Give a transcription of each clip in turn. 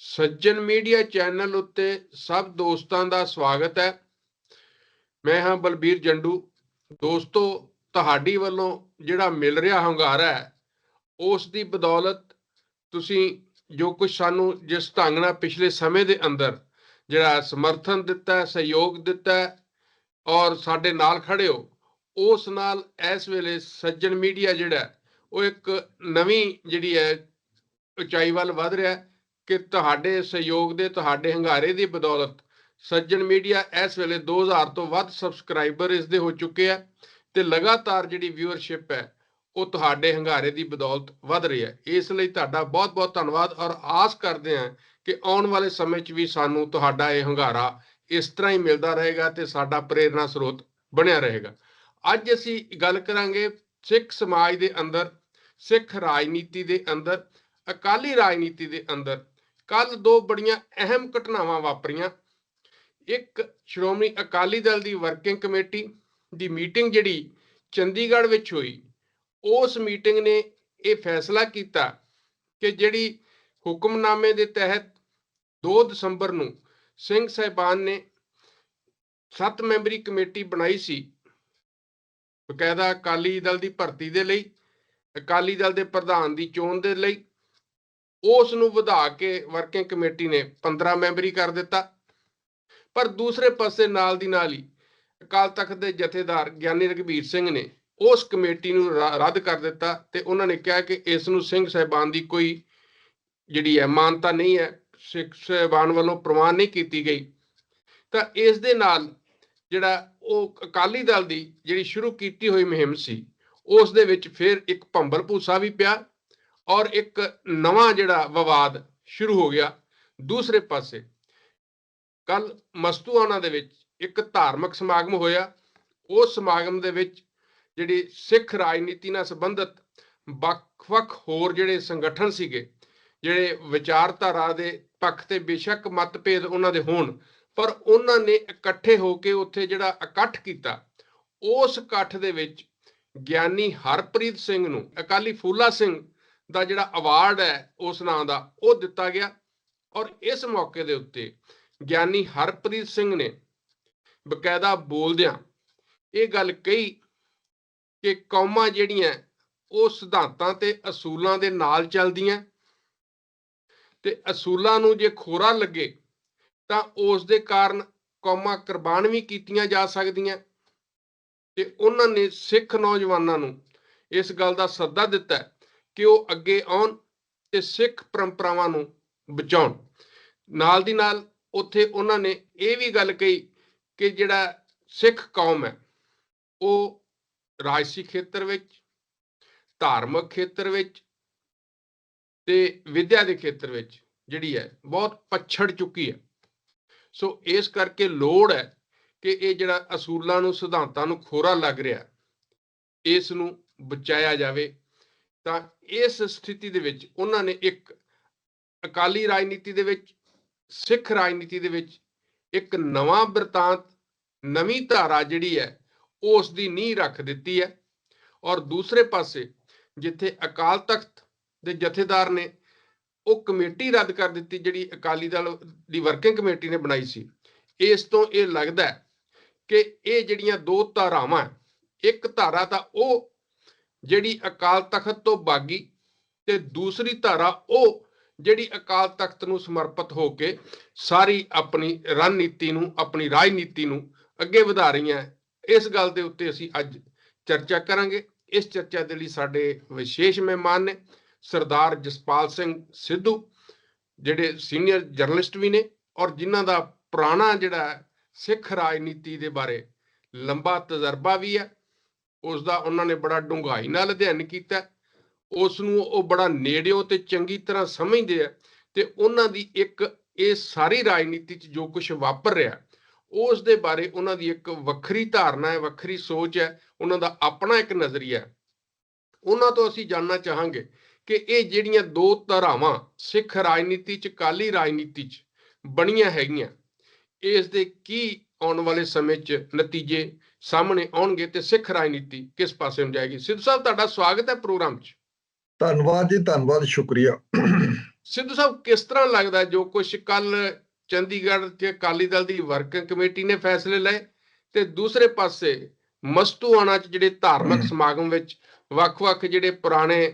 ਸੱਜਣ media channel ਉੱਤੇ ਸਭ ਦੋਸਤਾਂ ਦਾ ਸਵਾਗਤ ਹੈ। ਮੈਂ ਹਾਂ ਬਲਬੀਰ ਜੰਡੂ। ਦੋਸਤੋ, ਤੁਹਾਡੀ ਵੱਲੋਂ ਜਿਹੜਾ ਮਿਲ ਰਿਹਾ ਹੁੰਗਾਰਾ ਹੈ, ਉਸ ਦੀ ਬਦੌਲਤ ਤੁਸੀਂ ਜੋ ਕੁਝ ਸਾਨੂੰ ਜਿਸ ਢੰਗ ਨਾਲ ਪਿਛਲੇ ਸਮੇਂ ਦੇ ਅੰਦਰ ਜਿਹੜਾ ਸਮਰਥਨ ਦਿੱਤਾ, ਸਹਿਯੋਗ ਦਿੱਤਾ ਔਰ ਸਾਡੇ ਨਾਲ ਖੜੇ ਹੋ, ਉਸ ਨਾਲ ਇਸ ਵੇਲੇ ਸੱਜਣ ਮੀਡੀਆ ਜਿਹੜਾ, ਉਹ ਇੱਕ ਨਵੀਂ ਜਿਹੜੀ ਹੈ ਉਚਾਈ ਵੱਲ ਵਧ ਰਿਹਾ ਹੈ। ਕਿ ਤੁਹਾਡੇ ਸਹਿਯੋਗ ਦੇ, ਤੁਹਾਡੇ ਹੰਗਾਰੇ ਦੀ ਬਦੌਲਤ ਸੱਜਣ ਮੀਡੀਆ ਇਸ ਵੇਲੇ 2000 ਤੋਂ ਵੱਧ ਸਬਸਕ੍ਰਾਈਬਰ ਇਸ ਦੇ ਹੋ ਚੁੱਕੇ ਆ ਤੇ ਲਗਾਤਾਰ ਜਿਹੜੀ ਵਿਊਅਰਸ਼ਿਪ ਹੈ, ਉਹ ਤੁਹਾਡੇ ਹੰਗਾਰੇ ਦੀ ਬਦੌਲਤ ਵਧ ਰਹੀ ਹੈ। ਇਸ ਲਈ ਤੁਹਾਡਾ ਬਹੁਤ-ਬਹੁਤ ਧੰਨਵਾਦ ਔਰ ਆਸ ਕਰਦੇ ਹਾਂ ਕਿ ਆਉਣ ਵਾਲੇ ਸਮੇਂ 'ਚ ਵੀ ਸਾਨੂੰ ਤੁਹਾਡਾ ਇਹ ਹੰਗਾਰਾ ਇਸ ਤਰ੍ਹਾਂ ਹੀ ਮਿਲਦਾ ਰਹੇਗਾ ਤੇ ਸਾਡਾ ਪ੍ਰੇਰਣਾ ਸਰੋਤ ਬਣਿਆ ਰਹੇਗਾ। ਅੱਜ ਅਸੀਂ ਗੱਲ ਕਰਾਂਗੇ ਸਿੱਖ ਸਮਾਜ ਦੇ ਅੰਦਰ, ਸਿੱਖ ਰਾਜਨੀਤੀ ਦੇ ਅੰਦਰ, ਅਕਾਲੀ ਰਾਜਨੀਤੀ ਦੇ ਅੰਦਰ ਕੱਲ ਦੋ ਬੜੀਆਂ ਅਹਿਮ ਘਟਨਾਵਾਂ ਵਾਪਰੀਆਂ। ਇੱਕ ਸ਼੍ਰੋਮਣੀ ਅਕਾਲੀ ਦਲ ਦੀ ਵਰਕਿੰਗ ਕਮੇਟੀ ਦੀ ਮੀਟਿੰਗ ਜਿਹੜੀ ਚੰਡੀਗੜ੍ਹ ਵਿੱਚ ਹੋਈ, ਉਸ ਮੀਟਿੰਗ ਨੇ ਇਹ ਫੈਸਲਾ ਕੀਤਾ ਕਿ ਜਿਹੜੀ ਹੁਕਮਨਾਮੇ ਦੇ ਤਹਿਤ 2 ਦਸੰਬਰ ਨੂੰ ਸਿੰਘ ਸਾਹਿਬਾਨ ਨੇ 7 ਮੈਂਬਰੀ ਕਮੇਟੀ ਬਣਾਈ ਸੀ, ਬਕਾਇਦਾ ਅਕਾਲੀ ਦਲ ਦੀ ਭਰਤੀ ਦੇ ਲਈ, ਅਕਾਲੀ ਦਲ ਦੇ ਪ੍ਰਧਾਨ ਦੀ ਚੋਣ ਦੇ ਲਈ ਉਸ ਨੂੰ ਵਧਾ ਕੇ ਵਰਕਿੰਗ ਕਮੇਟੀ ਨੇ 15 ਮੈਂਬਰੀ ਕਰ ਦਿੱਤਾ। ਪਰ ਦੂਸਰੇ ਪਾਸੇ ਨਾਲ ਦੀ ਨਾਲ ਹੀ ਅਕਾਲ ਤਖਤ ਦੇ ਜਥੇਦਾਰ ਗਿਆਨੀ ਰਘਬੀਰ ਸਿੰਘ ਨੇ ਉਸ ਕਮੇਟੀ ਨੂੰ ਰੱਦ ਕਰ ਦਿੱਤਾ ਤੇ ਉਹਨਾਂ ਨੇ ਕਿਹਾ ਕਿ ਇਸ ਨੂੰ ਸਿੰਘ ਸਾਹਿਬਾਨ ਦੀ ਕੋਈ ਜਿਹੜੀ ਹੈ ਮਾਨਤਾ ਨਹੀਂ ਹੈ, ਸਿੱਖ ਸਾਹਿਬਾਨ ਵੱਲੋਂ ਪ੍ਰਵਾਨ ਨਹੀਂ ਕੀਤੀ ਗਈ। ਤਾਂ ਇਸ ਦੇ ਨਾਲ ਜਿਹੜਾ ਉਹ ਅਕਾਲੀ ਦਲ ਦੀ ਜਿਹੜੀ ਸ਼ੁਰੂ ਕੀਤੀ ਹੋਈ ਮੁਹਿੰਮ ਸੀ, ਉਸ ਦੇ ਵਿੱਚ ਫਿਰ ਇੱਕ ਭੰਬਲ ਭੂਸਾ ਵੀ ਪਿਆ ਔਰ ਇੱਕ ਨਵਾਂ ਜਿਹੜਾ ਵਿਵਾਦ ਸ਼ੁਰੂ ਹੋ ਗਿਆ ਦੂਸਰੇ ਪਾਸੇ। ਕੱਲ ਮਸਤੂਆਣਾ ਦੇ ਵਿੱਚ ਇੱਕ ਧਾਰਮਿਕ ਸਮਾਗਮ ਹੋਇਆ। ਉਸ ਸਮਾਗਮ ਦੇ ਵਿੱਚ ਜਿਹੜੀ ਸਿੱਖ ਰਾਜਨੀਤੀ ਨਾਲ ਸੰਬੰਧਿਤ ਵੱਖ-ਵੱਖ ਹੋਰ ਜਿਹੜੇ ਸੰਗਠਨ ਸੀਗੇ, ਜਿਹੜੇ ਵਿਚਾਰਧਾਰਾ ਦੇ ਪੱਖ ਤੇ ਬੇਸ਼ੱਕ ਮਤਭੇਦ ਉਹਨਾਂ ਦੇ ਹੋਣ, ਪਰ ਉਹਨਾਂ ਨੇ ਇਕੱਠੇ ਹੋ ਕੇ ਉੱਥੇ ਜਿਹੜਾ ਇਕੱਠ ਕੀਤਾ, ਉਸ ਇਕੱਠ ਦੇ ਵਿੱਚ ਗਿਆਨੀ ਹਰਪ੍ਰੀਤ ਸਿੰਘ ਨੂੰ, ਅਕਾਲੀ ਫੂਲਾ ਸਿੰਘ ਦਾ ਜਿਹੜਾ ਅਵਾਰਡ ਹੈ, ਉਸ ਨਾਂ ਦਾ, ਉਹ ਦਿੱਤਾ ਗਿਆ। ਔਰ ਇਸ ਮੌਕੇ ਦੇ ਉੱਤੇ ਗਿਆਨੀ ਹਰਪ੍ਰੀਤ ਸਿੰਘ ਨੇ ਬਕਾਇਦਾ ਬੋਲਦਿਆਂ ਇਹ ਗੱਲ ਕਹੀ ਕਿ ਕੌਮਾਂ ਜਿਹੜੀਆਂ, ਉਹ ਸਿਧਾਂਤਾਂ ਤੇ ਅਸੂਲਾਂ ਦੇ ਨਾਲ ਚੱਲਦੀਆਂ ਤੇ ਅਸੂਲਾਂ ਨੂੰ ਜੇ ਖੋਰਾ ਲੱਗੇ, ਤਾਂ ਉਸ ਦੇ ਕਾਰਨ ਕੌਮਾਂ ਕੁਰਬਾਨ ਵੀ ਕੀਤੀਆਂ ਜਾ ਸਕਦੀਆਂ ਤੇ ਉਹਨਾਂ ਨੇ ਸਿੱਖ ਨੌਜਵਾਨਾਂ ਨੂੰ ਇਸ ਗੱਲ ਦਾ ਸੱਦਾ ਦਿੱਤਾ ਕਿ ਉਹ ਅੱਗੇ ਆਉਣ ਤੇ ਸਿੱਖ ਪਰੰਪਰਾਵਾਂ ਨੂੰ ਬਚਾਉਣ। ਨਾਲ ਦੀ ਨਾਲ ਉੱਥੇ ਉਹਨਾਂ ਨੇ ਇਹ ਵੀ ਗੱਲ ਕਹੀ ਕਿ ਜਿਹੜਾ ਸਿੱਖ ਕੌਮ ਹੈ, ਉਹ ਰਾਜਸੀ ਖੇਤਰ ਵਿੱਚ, ਧਾਰਮਿਕ ਖੇਤਰ ਵਿੱਚ ਤੇ ਵਿਦਿਆ ਦੇ ਖੇਤਰ ਵਿੱਚ ਜਿਹੜੀ ਹੈ, ਬਹੁਤ ਪਛੜ ਚੁੱਕੀ ਹੈ। ਸੋ ਇਸ ਕਰਕੇ ਲੋੜ ਹੈ ਕਿ ਇਹ ਜਿਹੜਾ ਅਸੂਲਾਂ ਨੂੰ, ਸਿਧਾਂਤਾਂ ਨੂੰ ਖੋਰਾ ਲੱਗ ਰਿਹਾ, ਇਸ ਨੂੰ ਬਚਾਇਆ ਜਾਵੇ। ਤਾਂ ਇਸ ਸਥਿਤੀ ਦੇ ਵਿੱਚ ਉਹਨਾਂ ਨੇ ਇੱਕ ਅਕਾਲੀ ਰਾਜਨੀਤੀ ਦੇ ਵਿੱਚ, ਸਿੱਖ ਰਾਜਨੀਤੀ ਦੇ ਵਿੱਚ ਇੱਕ ਨਵਾਂ ਬਿਰਤਾਂਤ, ਨਵੀਂ ਧਾਰਾ ਜਿਹੜੀ ਹੈ, ਉਸ ਦੀ ਨੀਂਹ ਰੱਖ ਦਿੱਤੀ ਹੈ। ਔਰ ਦੂਸਰੇ ਪਾਸੇ ਜਿੱਥੇ ਅਕਾਲ ਤਖਤ ਦੇ ਜਥੇਦਾਰ ਨੇ ਉਹ ਕਮੇਟੀ ਰੱਦ ਕਰ ਦਿੱਤੀ, ਜਿਹੜੀ ਅਕਾਲੀ ਦਲ ਦੀ ਵਰਕਿੰਗ ਕਮੇਟੀ ਨੇ ਬਣਾਈ ਸੀ, ਇਸ ਤੋਂ ਇਹ ਲੱਗਦਾ ਕਿ ਇਹ ਜਿਹੜੀਆਂ ਦੋ ਧਾਰਾਵਾਂ ਇੱਕ ਧਾਰਾ ਤਾਂ ਉਹ ਜਿਹੜੀ ਅਕਾਲ ਤਖਤ ਤੋਂ ਬਾਗੀ ਤੇ ਦੂਸਰੀ ਧਾਰਾ ਉਹ ਜਿਹੜੀ ਅਕਾਲ ਤਖਤ ਨੂੰ ਸਮਰਪਿਤ ਹੋ ਕੇ ਸਾਰੀ ਆਪਣੀ ਰਣਨੀਤੀ ਨੂੰ, ਆਪਣੀ ਰਾਜਨੀਤੀ ਨੂੰ ਅੱਗੇ ਵਧਾ ਰਹੀਆਂ ਹੈ। ਇਸ ਗੱਲ ਦੇ ਉੱਤੇ ਅਸੀਂ ਅੱਜ ਚਰਚਾ ਕਰਾਂਗੇ ਇਸ ਚਰਚਾ ਦੇ ਲਈ ਸਾਡੇ ਵਿਸ਼ੇਸ਼ ਮਹਿਮਾਨ ਨੇ ਸਰਦਾਰ ਜਸਪਾਲ ਸਿੰਘ ਸਿੱਧੂ, ਜਿਹੜੇ ਸੀਨੀਅਰ ਜਰਨਲਿਸਟ ਵੀ ਨੇ ਔਰ ਜਿਨ੍ਹਾਂ ਦਾ ਪੁਰਾਣਾ ਜਿਹੜਾ ਸਿੱਖ ਰਾਜਨੀਤੀ ਦੇ ਬਾਰੇ ਲੰਬਾ ਤਜਰਬਾ ਵੀ ਹੈ ਉਸ ਦਾ ਉਹਨਾਂ ਨੇ ਬੜਾ ਡੂੰਘਾਈ ਨਾਲ ਅਧਿਐਨ ਕੀਤਾ ਹੈ। ਉਸ ਨੂੰ ਉਹ ਬੜਾ ਨੇੜਿਓਂ ਤੇ ਚੰਗੀ ਤਰ੍ਹਾਂ ਸਮਝਦੇ ਆ ਤੇ ਉਹਨਾਂ ਦੀ ਇੱਕ ਇਹ ਸਾਰੀ ਰਾਜਨੀਤੀ 'ਚ ਜੋ ਕੁਝ ਵਾਪਰ ਰਿਹਾ ਉਸ ਦੇ ਬਾਰੇ ਉਹਨਾਂ ਦੀ ਇੱਕ ਵੱਖਰੀ ਧਾਰਨਾ ਹੈ, ਵੱਖਰੀ ਸੋਚ ਹੈ, ਉਹਨਾਂ ਦਾ ਆਪਣਾ ਇੱਕ ਨਜ਼ਰੀਆ ਹੈ ਉਹਨਾਂ ਤੋਂ ਅਸੀਂ ਜਾਣਨਾ ਚਾਹਾਂਗੇ ਕਿ ਇਹ ਜਿਹੜੀਆਂ ਦੋ ਧਾਰਾਵਾਂ ਸਿੱਖ ਰਾਜਨੀਤੀ 'ਚ ਕਾਲੀ ਰਾਜਨੀਤੀ 'ਚ ਬਣੀਆਂ ਹੈਗੀਆਂ, ਇਸ ਦੇ ਕੀ ਆਉਣ ਵਾਲੇ ਸਮੇਂ 'ਚ ਨਤੀਜੇ ਸਾਹਮਣੇ ਆਉਣਗੇ ਤੇ ਸਿੱਖ ਰਾਜਨੀਤੀ ਕਿਸ ਪਾਸੇ ਨੂੰ ਜਾਏਗੀ? ਸਿੱਧੂ ਸਾਹਿਬ ਤੁਹਾਡਾ ਸਵਾਗਤ ਹੈ ਪ੍ਰੋਗਰਾਮ 'ਚ। ਧੰਨਵਾਦ ਜੀ ਧੰਨਵਾਦ ਸ਼ੁਕਰੀਆ। ਸਿੱਧੂ ਸਾਹਿਬ ਕਿਸ ਤਰ੍ਹਾਂ ਲੱਗਦਾ ਜੋ ਕੁਝ ਕੱਲ ਚੰਡੀਗੜ੍ਹ 'ਚ ਅਕਾਲੀ ਦਲ ਦੀ ਵਰਕਿੰਗ ਕਮੇਟੀ ਨੇ ਫੈਸਲੇ ਲਏ ਤੇ ਦੂਸਰੇ ਪਾਸੇ ਮਸਤੂਆਣਾ 'ਚ ਜਿਹੜੇ ਧਾਰਮਿਕ ਸਮਾਗਮ ਵਿੱਚ ਵੱਖ-ਵੱਖ ਜਿਹੜੇ ਪੁਰਾਣੇ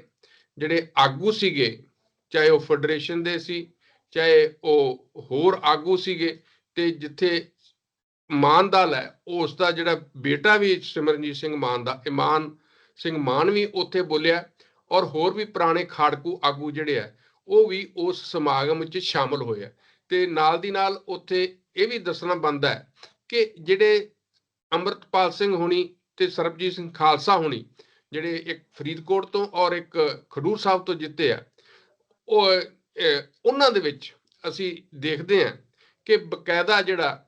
ਜਿਹੜੇ ਆਗੂ ਸੀਗੇ ਚਾਹੇ ਉਹ ਫੈਡਰੇਸ਼ਨ ਦੇ ਸੀ ਚਾਹੇ ਉਹ ਹੋਰ ਆਗੂ ਸੀਗੇ ਤੇ ਜਿੱਥੇ ਮਾਨਦਾਲ ਹੈ ਉਸ ਦਾ ਜਿਹੜਾ ਬੇਟਾ ਵੀ ਸਿਮਰਨਜੀਤ ਸਿੰਘ ਮਾਨ ਦਾ, ਇਮਾਨ ਸਿੰਘ ਮਾਨ ਵੀ ਉੱਥੇ ਬੋਲਿਆ ਔਰ ਹੋਰ ਵੀ ਪੁਰਾਣੇ ਖਾੜਕੂ ਆਗੂ ਜਿਹੜੇ ਆ, ਉਹ ਵੀ ਉਸ ਸਮਾਗਮ ਵਿੱਚ ਸ਼ਾਮਲ ਹੋਏ ਆ। ਤੇ ਨਾਲ ਦੀ ਨਾਲ ਉੱਥੇ ਇਹ ਵੀ ਦੱਸਣਾ ਬਣਦਾ ਹੈ ਕਿ ਜਿਹੜੇ ਅੰਮ੍ਰਿਤਪਾਲ ਸਿੰਘ ਹੋਣੀ ਤੇ ਸਰਬਜੀਤ ਸਿੰਘ ਖਾਲਸਾ ਹੋਣੀ, ਜਿਹੜੇ ਇੱਕ ਫਰੀਦਕੋਟ ਤੋਂ ਔਰ ਇੱਕ ਖਡੂਰ ਸਾਹਿਬ ਤੋਂ ਜਿੱਤੇ ਆ, ਉਹ ਉਹਨਾਂ ਦੇ ਵਿੱਚ ਅਸੀਂ ਦੇਖਦੇ ਹਾਂ ਕਿ ਬਕਾਇਦਾ ਜਿਹੜਾ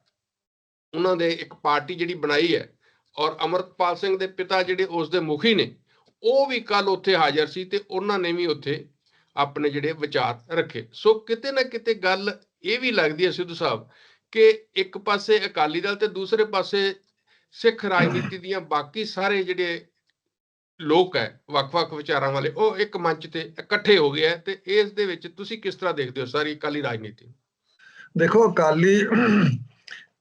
ਉਹਨਾਂ ਦੇ ਇੱਕ ਪਾਰਟੀ ਜਿਹੜੀ ਬਣਾਈ ਹੈ ਔਰ ਅਮਰਤਪਾਲ ਸਿੰਘ ਦੇ ਪਿਤਾ ਜਿਹੜੇ ਉਸ ਦੇ ਮੁਖੀ ਨੇ, ਉਹ ਵੀ ਕੱਲ ਉੱਥੇ ਹਾਜ਼ਰ ਸੀ ਤੇ ਉਹਨਾਂ ਨੇ ਵੀ ਉੱਥੇ ਆਪਣੇ ਜਿਹੜੇ ਵਿਚਾਰ ਰੱਖੇ। ਸੋ ਕਿਤੇ ਨਾ ਕਿਤੇ ਗੱਲ ਇਹ ਵੀ ਲੱਗਦੀ ਹੈ ਸਿੱਧੂ ਸਾਹਿਬ ਕਿ ਇੱਕ ਪਾਸੇ ਅਕਾਲੀ ਦਲ ਤੇ ਦੂਸਰੇ ਪਾਸੇ ਸਿੱਖ ਰਾਜਨੀਤੀ ਦੀਆਂ ਬਾਕੀ ਸਾਰੇ ਜਿਹੜੇ ਲੋਕ ਹੈ, ਵੱਖ-ਵੱਖ ਵਿਚਾਰਾਂ ਵਾਲੇ, ਉਹ ਇੱਕ ਮੰਚ ਤੇ ਇਕੱਠੇ ਹੋ ਗਏ ਹੈ ਤੇ ਇਸ ਦੇ ਵਿੱਚ ਤੁਸੀਂ ਕਿਸ ਤਰ੍ਹਾਂ ਦੇਖਦੇ ਹੋ ਸਾਰੀ ਅਕਾਲੀ ਰਾਜਨੀਤੀ ਦੇਖੋ ਅਕਾਲੀ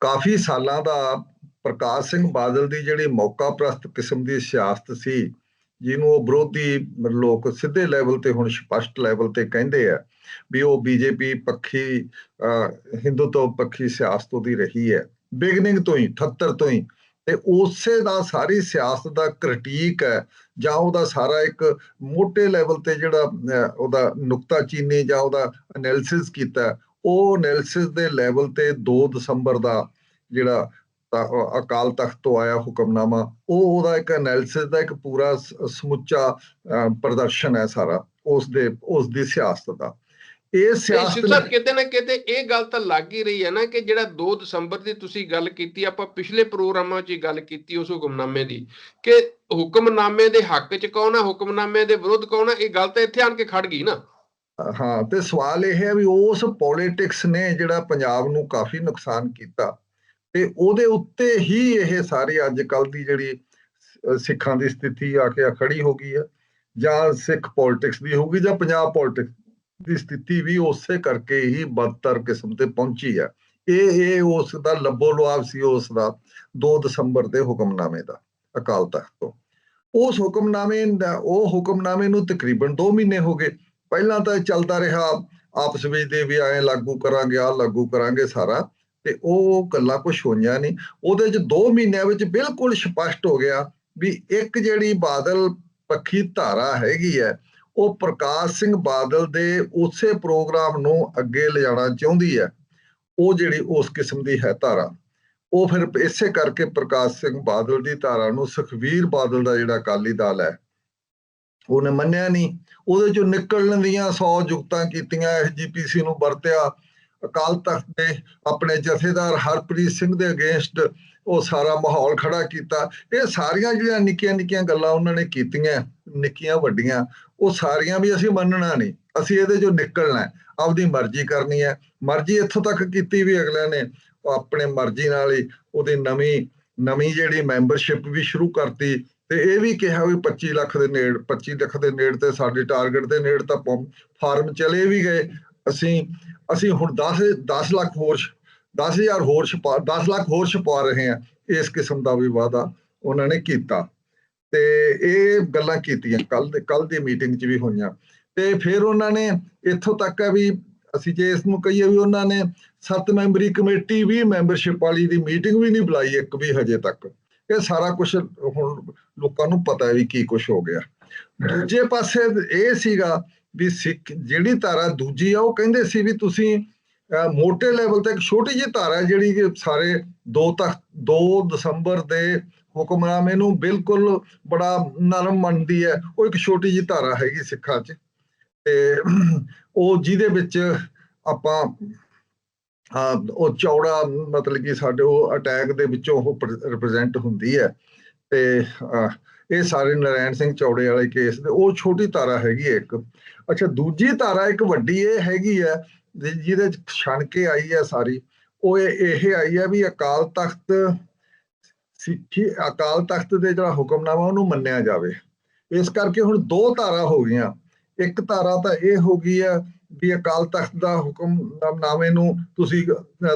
ਕਾਫੀ ਸਾਲਾਂ ਦਾ ਪ੍ਰਕਾਸ਼ ਸਿੰਘ ਬਾਦਲ ਦੀ ਜਿਹੜੀ ਮੌਕਾ ਪ੍ਰਸਤ ਕਿਸਮ ਦੀ ਸਿਆਸਤ ਸੀ ਜਿਹਨੂੰ ਉਹ ਵਿਰੋਧੀ ਲੋਕ ਸਿੱਧੇ ਲੈਵਲ ਤੇ ਹੁਣ ਸਪਸ਼ਟ ਲੈਵਲ ਤੇ ਕਹਿੰਦੇ ਆ ਵੀ ਉਹ ਬੀਜੇਪੀ ਪੱਖੀ ਅਹ, ਹਿੰਦੂਤਵ ਪੱਖੀ ਸਿਆਸਤ ਉਹਦੀ ਰਹੀ ਹੈ। ਬਿਗਨਿੰਗ ਤੋਂ ਹੀ 78 ਤੋਂ ਹੀ। ਤੇ ਉਸੇ ਦਾ ਸਾਰੀ ਸਿਆਸਤ ਦਾ ਕ੍ਰਿਟੀਕ ਹੈ ਜਾਂ ਉਹਦਾ ਸਾਰਾ ਇੱਕ ਮੋٹے ਲੈਵਲ ਤੇ ਜਿਹੜਾ ਅਹ, ਉਹਦਾ ਨੁਕਤਾਚੀਨੀ ਜਾਂ ਉਹਦਾ ਐਨਾਲਿਸਿਸ ਕੀਤਾ ਉਹ ਐਨਾਲਿਸਿਸ ਦੇ ਲੈਵਲ ਤੇ 2 ਦਸੰਬਰ ਦਾ ਜਿਹੜਾ ਅਕਾਲ ਤਖਤ ਤੋਂ ਆਇਆ ਹੁਕਮਨਾਮਾ ਉਹ ਉਹਦਾ ਇੱਕ ਐਨਾਲਿਸਿਸ ਦਾ ਇੱਕ ਪੂਰਾ ਸਮੁੱਚਾ ਪ੍ਰਦਰਸ਼ਨ ਹੈ ਸਾਰਾ ਉਸ ਦੇ ਉਸ ਦੀ ਸਿਆਸਤ ਦਾ। ਇਹ ਸਿਆਸਤ ਕਿਤੇ ਨਾ ਕਿਤੇ ਇਹ ਗੱਲ ਤਾਂ ਲੱਗ ਹੀ ਰਹੀ ਹੈ ਨਾ ਕਿ ਜਿਹੜਾ 2 ਦਸੰਬਰ ਦੀ ਤੁਸੀਂ ਗੱਲ ਕੀਤੀ ਆਪਾਂ ਪਿਛਲੇ ਪ੍ਰੋਗਰਾਮਾਂ 'ਚ ਹੀ ਗੱਲ ਕੀਤੀ ਉਸ ਹੁਕਮਨਾਮੇ ਦੀ ਕਿ ਹੁਕਮਨਾਮੇ ਦੇ ਹੱਕ 'ਚ ਕੌਣ ਹੈ ਹੁਕਮਨਾਮੇ ਦੇ ਵਿਰੁੱਧ ਕੌਣ ਹੈ ਇਹ ਗੱਲ ਤਾਂ ਇੱਥੇ ਆਣ ਕੇ ਖੜ ਗਈ ਨਾ। ਹਾਂ ਤੇ ਸਵਾਲ ਇਹ ਹੈ ਵੀ ਉਸ ਪੋਲਿਟਿਕਸ ਨੇ ਜਿਹੜਾ ਪੰਜਾਬ ਨੂੰ ਕਾਫੀ ਨੁਕਸਾਨ ਕੀਤਾ ਤੇ ਉਹਦੇ ਉੱਤੇ ਹੀ ਇਹ ਸਾਰੀ ਅੱਜ ਕੱਲ ਦੀ ਜਿਹੜੀ ਸਿੱਖਾਂ ਦੀ ਸਥਿਤੀ ਆ ਕੇ ਖੜੀ ਹੋ ਗਈ ਹੈ ਜਾਂ ਸਿੱਖ ਪੋਲਿਟਿਕਸ ਦੀ ਹੋਊਗੀ ਜਾਂ ਪੰਜਾਬ ਪੋਲਿਟਿਕਸ ਦੀ ਸਥਿਤੀ ਵੀ ਉਸੇ ਕਰਕੇ ਹੀ ਬਦਤਰ ਕਿਸਮ ਤੇ ਪਹੁੰਚੀ ਹੈ ਇਹ ਇਹ ਉਸ ਦਾ ਲੱਭੋ ਲੁਆਬ ਸੀ ਉਸ ਦਾ 2 ਦਸੰਬਰ ਦੇ ਹੁਕਮਨਾਮੇ ਦਾ, ਅਕਾਲ ਤਖਤ ਤੋਂ। ਉਸ ਹੁਕਮਨਾਮੇ ਦਾ, ਉਹ ਹੁਕਮਨਾਮੇ ਨੂੰ ਤਕਰੀਬਨ 2 ਮਹੀਨੇ ਹੋ ਗਏ। ਪਹਿਲਾਂ ਤਾਂ ਚੱਲਦਾ ਰਿਹਾ, ਆਪਸ ਵਿੱਚ ਦੇ ਵੀ ਐ ਲਾਗੂ ਕਰਾਂਗੇ ਆ ਲਾਗੂ ਕਰਾਂਗੇ ਸਾਰਾ। ਤੇ ਉਹ ਗੱਲਾਂ ਕੁਝ ਹੋਈਆਂ ਨਹੀਂ ਉਹਦੇ ਚ 2 ਮਹੀਨਿਆਂ ਵਿੱਚ ਬਿਲਕੁਲ ਸਪਸ਼ਟ ਹੋ ਗਿਆ ਵੀ ਇੱਕ ਜਿਹੜੀ ਬਾਦਲ ਪੱਖੀ ਧਾਰਾ ਹੈਗੀ ਹੈ, ਉਹ ਪ੍ਰਕਾਸ਼ ਸਿੰਘ ਬਾਦਲ ਦੇ ਉਸੇ ਪ੍ਰੋਗਰਾਮ ਨੂੰ ਅੱਗੇ ਲਿਜਾਣਾ ਚਾਹੁੰਦੀ ਹੈ। ਉਹ ਜਿਹੜੀ ਉਸ ਕਿਸਮ ਦੀ ਹੈ ਧਾਰਾ। ਉਹ ਫਿਰ ਇਸੇ ਕਰਕੇ ਪ੍ਰਕਾਸ਼ ਸਿੰਘ ਬਾਦਲ ਦੀ ਧਾਰਾ ਨੂੰ ਸੁਖਵੀਰ ਬਾਦਲ ਦਾ ਜਿਹੜਾ ਅਕਾਲੀ ਦਲ ਹੈ, ਉਹਨੇ ਮੰਨਿਆ ਨਹੀਂ ਉਹਦੇ ਚੋਂ ਨਿਕਲਣ ਦੀਆਂ 100 ਜੁਗਤਾਂ ਕੀਤੀਆਂ ਐਸਜੀਪੀਸੀ ਨੂੰ ਵਰਤਿਆ। ਅਕਾਲ ਤਖਤ ਨੇ ਆਪਣੇ ਜਥੇਦਾਰ ਹਰਪ੍ਰੀਤ ਸਿੰਘ ਦੇ ਅਗੇਂਸਟ ਉਹ ਸਾਰਾ ਮਾਹੌਲ ਖੜਾ ਕੀਤਾ। ਇਹ ਸਾਰੀਆਂ ਜਿਹੜੀਆਂ ਨਿੱਕੀਆਂ ਨਿੱਕੀਆਂ ਗੱਲਾਂ ਉਹਨਾਂ ਨੇ ਕੀਤੀਆਂ, ਨਿੱਕੀਆਂ ਵੱਡੀਆਂ, ਉਹ ਸਾਰੀਆਂ ਵੀ ਅਸੀਂ ਮੰਨਣਾ ਨਹੀਂ। ਅਸੀਂ ਇਹਦੇ ਚੋਂ ਨਿਕਲਣਾ ਆਪਦੀ ਮਰਜ਼ੀ ਕਰਨੀ ਹੈ। ਮਰਜ਼ੀ ਇੱਥੋਂ ਤੱਕ ਕੀਤੀ ਵੀ ਅਗਲਿਆਂ ਨੇ, ਉਹ ਆਪਣੇ ਮਰਜ਼ੀ ਨਾਲ ਹੀ ਉਹਦੀ ਨਵੀਂ ਨਵੀਂ ਜਿਹੜੀ ਮੈਂਬਰਸ਼ਿਪ ਵੀ ਸ਼ੁਰੂ ਕਰਤੀ ਤੇ ਇਹ ਵੀ ਕਿਹਾ ਵੀ 25 ਲੱਖ ਦੇ ਨੇੜ 25 ਲੱਖ ਦੇ ਨੇੜ ਤੇ ਸਾਡੇ ਟਾਰਗੇਟ ਦੇ ਨੇੜ ਤਾਂ ਫਾਰਮ ਚਲੇ ਵੀ ਗਏ। ਅਸੀਂ ਅਸੀਂ ਹੁਣ 10 10 ਲੱਖ ਹੋਰ 10000 ਹੋਰ ਛਪਾ 10 ਲੱਖ ਹੋਰ ਛਪਾ ਰਹੇ ਹਾਂ, ਇਸ ਕਿਸਮ ਦਾ ਵੀ ਵਾਅਦਾ ਉਹਨਾਂ ਨੇ ਕੀਤਾ। ਤੇ ਇਹ ਗੱਲਾਂ ਕੀਤੀਆਂ ਕੱਲ ਦੇ ਕੱਲ ਦੀ ਮੀਟਿੰਗ 'ਚ ਵੀ ਹੋਈਆਂ। ਤੇ ਫਿਰ ਉਹਨਾਂ ਨੇ ਇੱਥੋਂ ਤੱਕ ਹੈ ਵੀ ਅਸੀਂ ਜੇ ਇਸ ਨੂੰ ਕਹੀਏ ਵੀ ਉਹਨਾਂ ਨੇ ਸੱਤ ਮੈਂਬਰੀ ਕਮੇਟੀ ਵੀ ਮੈਂਬਰਸ਼ਿਪ ਵਾਲੀ ਦੀ ਮੀਟਿੰਗ ਵੀ ਨਹੀਂ ਬੁਲਾਈ ਇੱਕ ਵੀ ਹਜੇ ਤੱਕ। ਇਹ ਸਾਰਾ ਕੁਝ ਹੁਣ ਲੋਕਾਂ ਨੂੰ ਪਤਾ ਵੀ ਕੀ ਕੁਝ ਹੋ ਗਿਆ। ਦੂਜੇ ਪਾਸੇ ਇਹ ਸੀਗਾ ਵੀ ਸਿੱਖ ਜਿਹੜੀ ਧਾਰਾ ਦੂਜੀ ਆ ਉਹ ਕਹਿੰਦੇ ਸੀ ਵੀ ਤੁਸੀਂ ਅਹ, ਮੋٹے ਲੈਵਲ ਤੇ ਇੱਕ ਛੋਟੀ ਜਿਹੀ ਧਾਰਾ ਜਿਹੜੀ ਕਿ ਸਾਰੇ 2 ਤੱਕ 2 ਦਸੰਬਰ ਦੇ ਹੁਕਮਨਾਮੇ ਨੂੰ ਬਿਲਕੁਲ ਬੜਾ ਨਰਮ ਮੰਨਦੀ ਹੈ ਉਹ ਇੱਕ ਛੋਟੀ ਜਿਹੀ ਧਾਰਾ ਹੈਗੀ ਸਿੱਖਾਂ 'ਚ। ਤੇ ਉਹ ਜਿਹਦੇ ਵਿੱਚ ਆਪਾਂ ਉਹ ਚੌੜਾ ਮਤਲਬ ਕਿ ਸਾਡੇ ਉਹ ਅਟੈਕ ਦੇ ਵਿੱਚੋਂ ਉਹ ਰਿਪਰੈਜ਼ੈਂਟ ਹੁੰਦੀ ਹੈ। ਤੇ ਇਹ ਸਾਰੇ ਨਰੈਣ ਸਿੰਘ ਚੌੜੇ ਵਾਲੇ ਕੇਸ ਦੇ, ਉਹ ਛੋਟੀ ਧਾਰਾ ਹੈਗੀ ਹੈ ਇੱਕ। ਅੱਛਾ, ਦੂਜੀ ਧਾਰਾ ਇੱਕ ਵੱਡੀ ਇਹ ਹੈਗੀ ਹੈ ਜਿਹਦੇ ਚ ਛਣ ਕੇ ਆਈ ਹੈ ਸਾਰੀ। ਉਹ ਇਹ ਇਹ ਆਈ ਹੈ ਵੀ ਅਕਾਲ ਤਖਤ ਸਿੱਖੀ, ਅਕਾਲ ਤਖਤ ਦੇ ਜਿਹੜਾ ਹੁਕਮਨਾਮਾ ਉਹਨੂੰ ਮੰਨਿਆ ਜਾਵੇ। ਇਸ ਕਰਕੇ ਹੁਣ ਦੋ ਧਾਰਾ ਹੋ ਗਈਆਂ। ਇੱਕ ਧਾਰਾ ਤਾਂ ਇਹ ਹੋ ਗਈ ਹੈ ਵੀ ਅਕਾਲ ਤਖਤ ਦਾ ਹੁਕਮਨਾਮੇ ਨੂੰ ਤੁਸੀਂ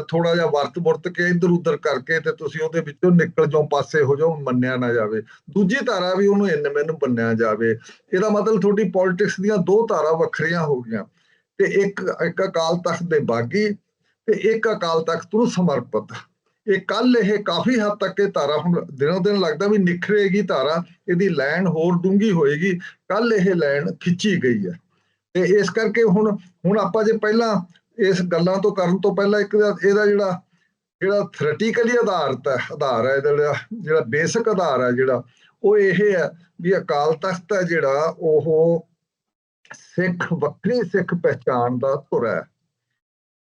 ਥੋੜਾ ਜਿਹਾ ਵਰਤ ਵਰਤ ਕੇ ਇੱਧਰ ਉੱਧਰ ਕਰਕੇ ਤੇ ਤੁਸੀਂ ਉਹਦੇ ਵਿੱਚੋਂ ਨਿਕਲ ਜਾਓ, ਪਾਸੇ ਹੋ ਜਾਓ, ਮੰਨਿਆ ਨਾ ਜਾਵੇ। ਦੂਜੀ ਧਾਰਾ ਵੀ ਉਹਨੂੰ ਇੰਨ ਮੈਨੂੰ ਮੰਨਿਆ ਜਾਵੇ। ਇਹਦਾ ਮਤਲਬ ਤੁਹਾਡੀ ਪੋਲਿਟਿਕਸ ਦੀਆਂ ਦੋ ਧਾਰਾ ਵੱਖਰੀਆਂ ਹੋ ਗਈਆਂ। ਤੇ ਇੱਕ ਇੱਕ ਅਕਾਲ ਤਖਤ ਦੇ ਬਾਗੀ ਤੇ ਇੱਕ ਅਕਾਲ ਤਖਤ ਨੂੰ ਸਮਰਪਿਤ। ਇਹ ਕੱਲ ਇਹ ਕਾਫੀ ਹੱਦ ਤੱਕ ਇਹ ਧਾਰਾ ਹੁਣ ਦਿਨੋਂ ਦਿਨ ਲੱਗਦਾ ਵੀ ਨਿਖਰੇਗੀ ਧਾਰਾ, ਇਹਦੀ ਲਾਈਨ ਹੋਰ ਡੂੰਗੀ ਹੋਏਗੀ। ਕੱਲ ਇਹ ਲਾਈਨ ਖਿੱਚੀ ਗਈ ਹੈ। ਤੇ ਇਸ ਕਰਕੇ ਹੁਣ ਹੁਣ ਆਪਾਂ ਜੇ ਪਹਿਲਾਂ ਇਸ ਗੱਲਾਂ ਤੋਂ ਕਰਨ ਤੋਂ ਪਹਿਲਾਂ ਇੱਕ ਇਹਦਾ ਜਿਹੜਾ ਜਿਹੜਾ ਥਰੈਟੀਕਲੀ ਆਧਾਰਤ ਹੈ, ਆਧਾਰ ਹੈ ਇਹਦਾ ਜਿਹੜਾ ਜਿਹੜਾ ਬੇਸਿਕ ਆਧਾਰ ਹੈ ਜਿਹੜਾ, ਉਹ ਇਹ ਹੈ ਵੀ ਅਕਾਲ ਤਖਤ ਹੈ ਜਿਹੜਾ ਉਹ ਸਿੱਖ, ਵੱਖਰੀ ਸਿੱਖ ਪਹਿਚਾਣ ਦਾ ਧੁਰ ਹੈ।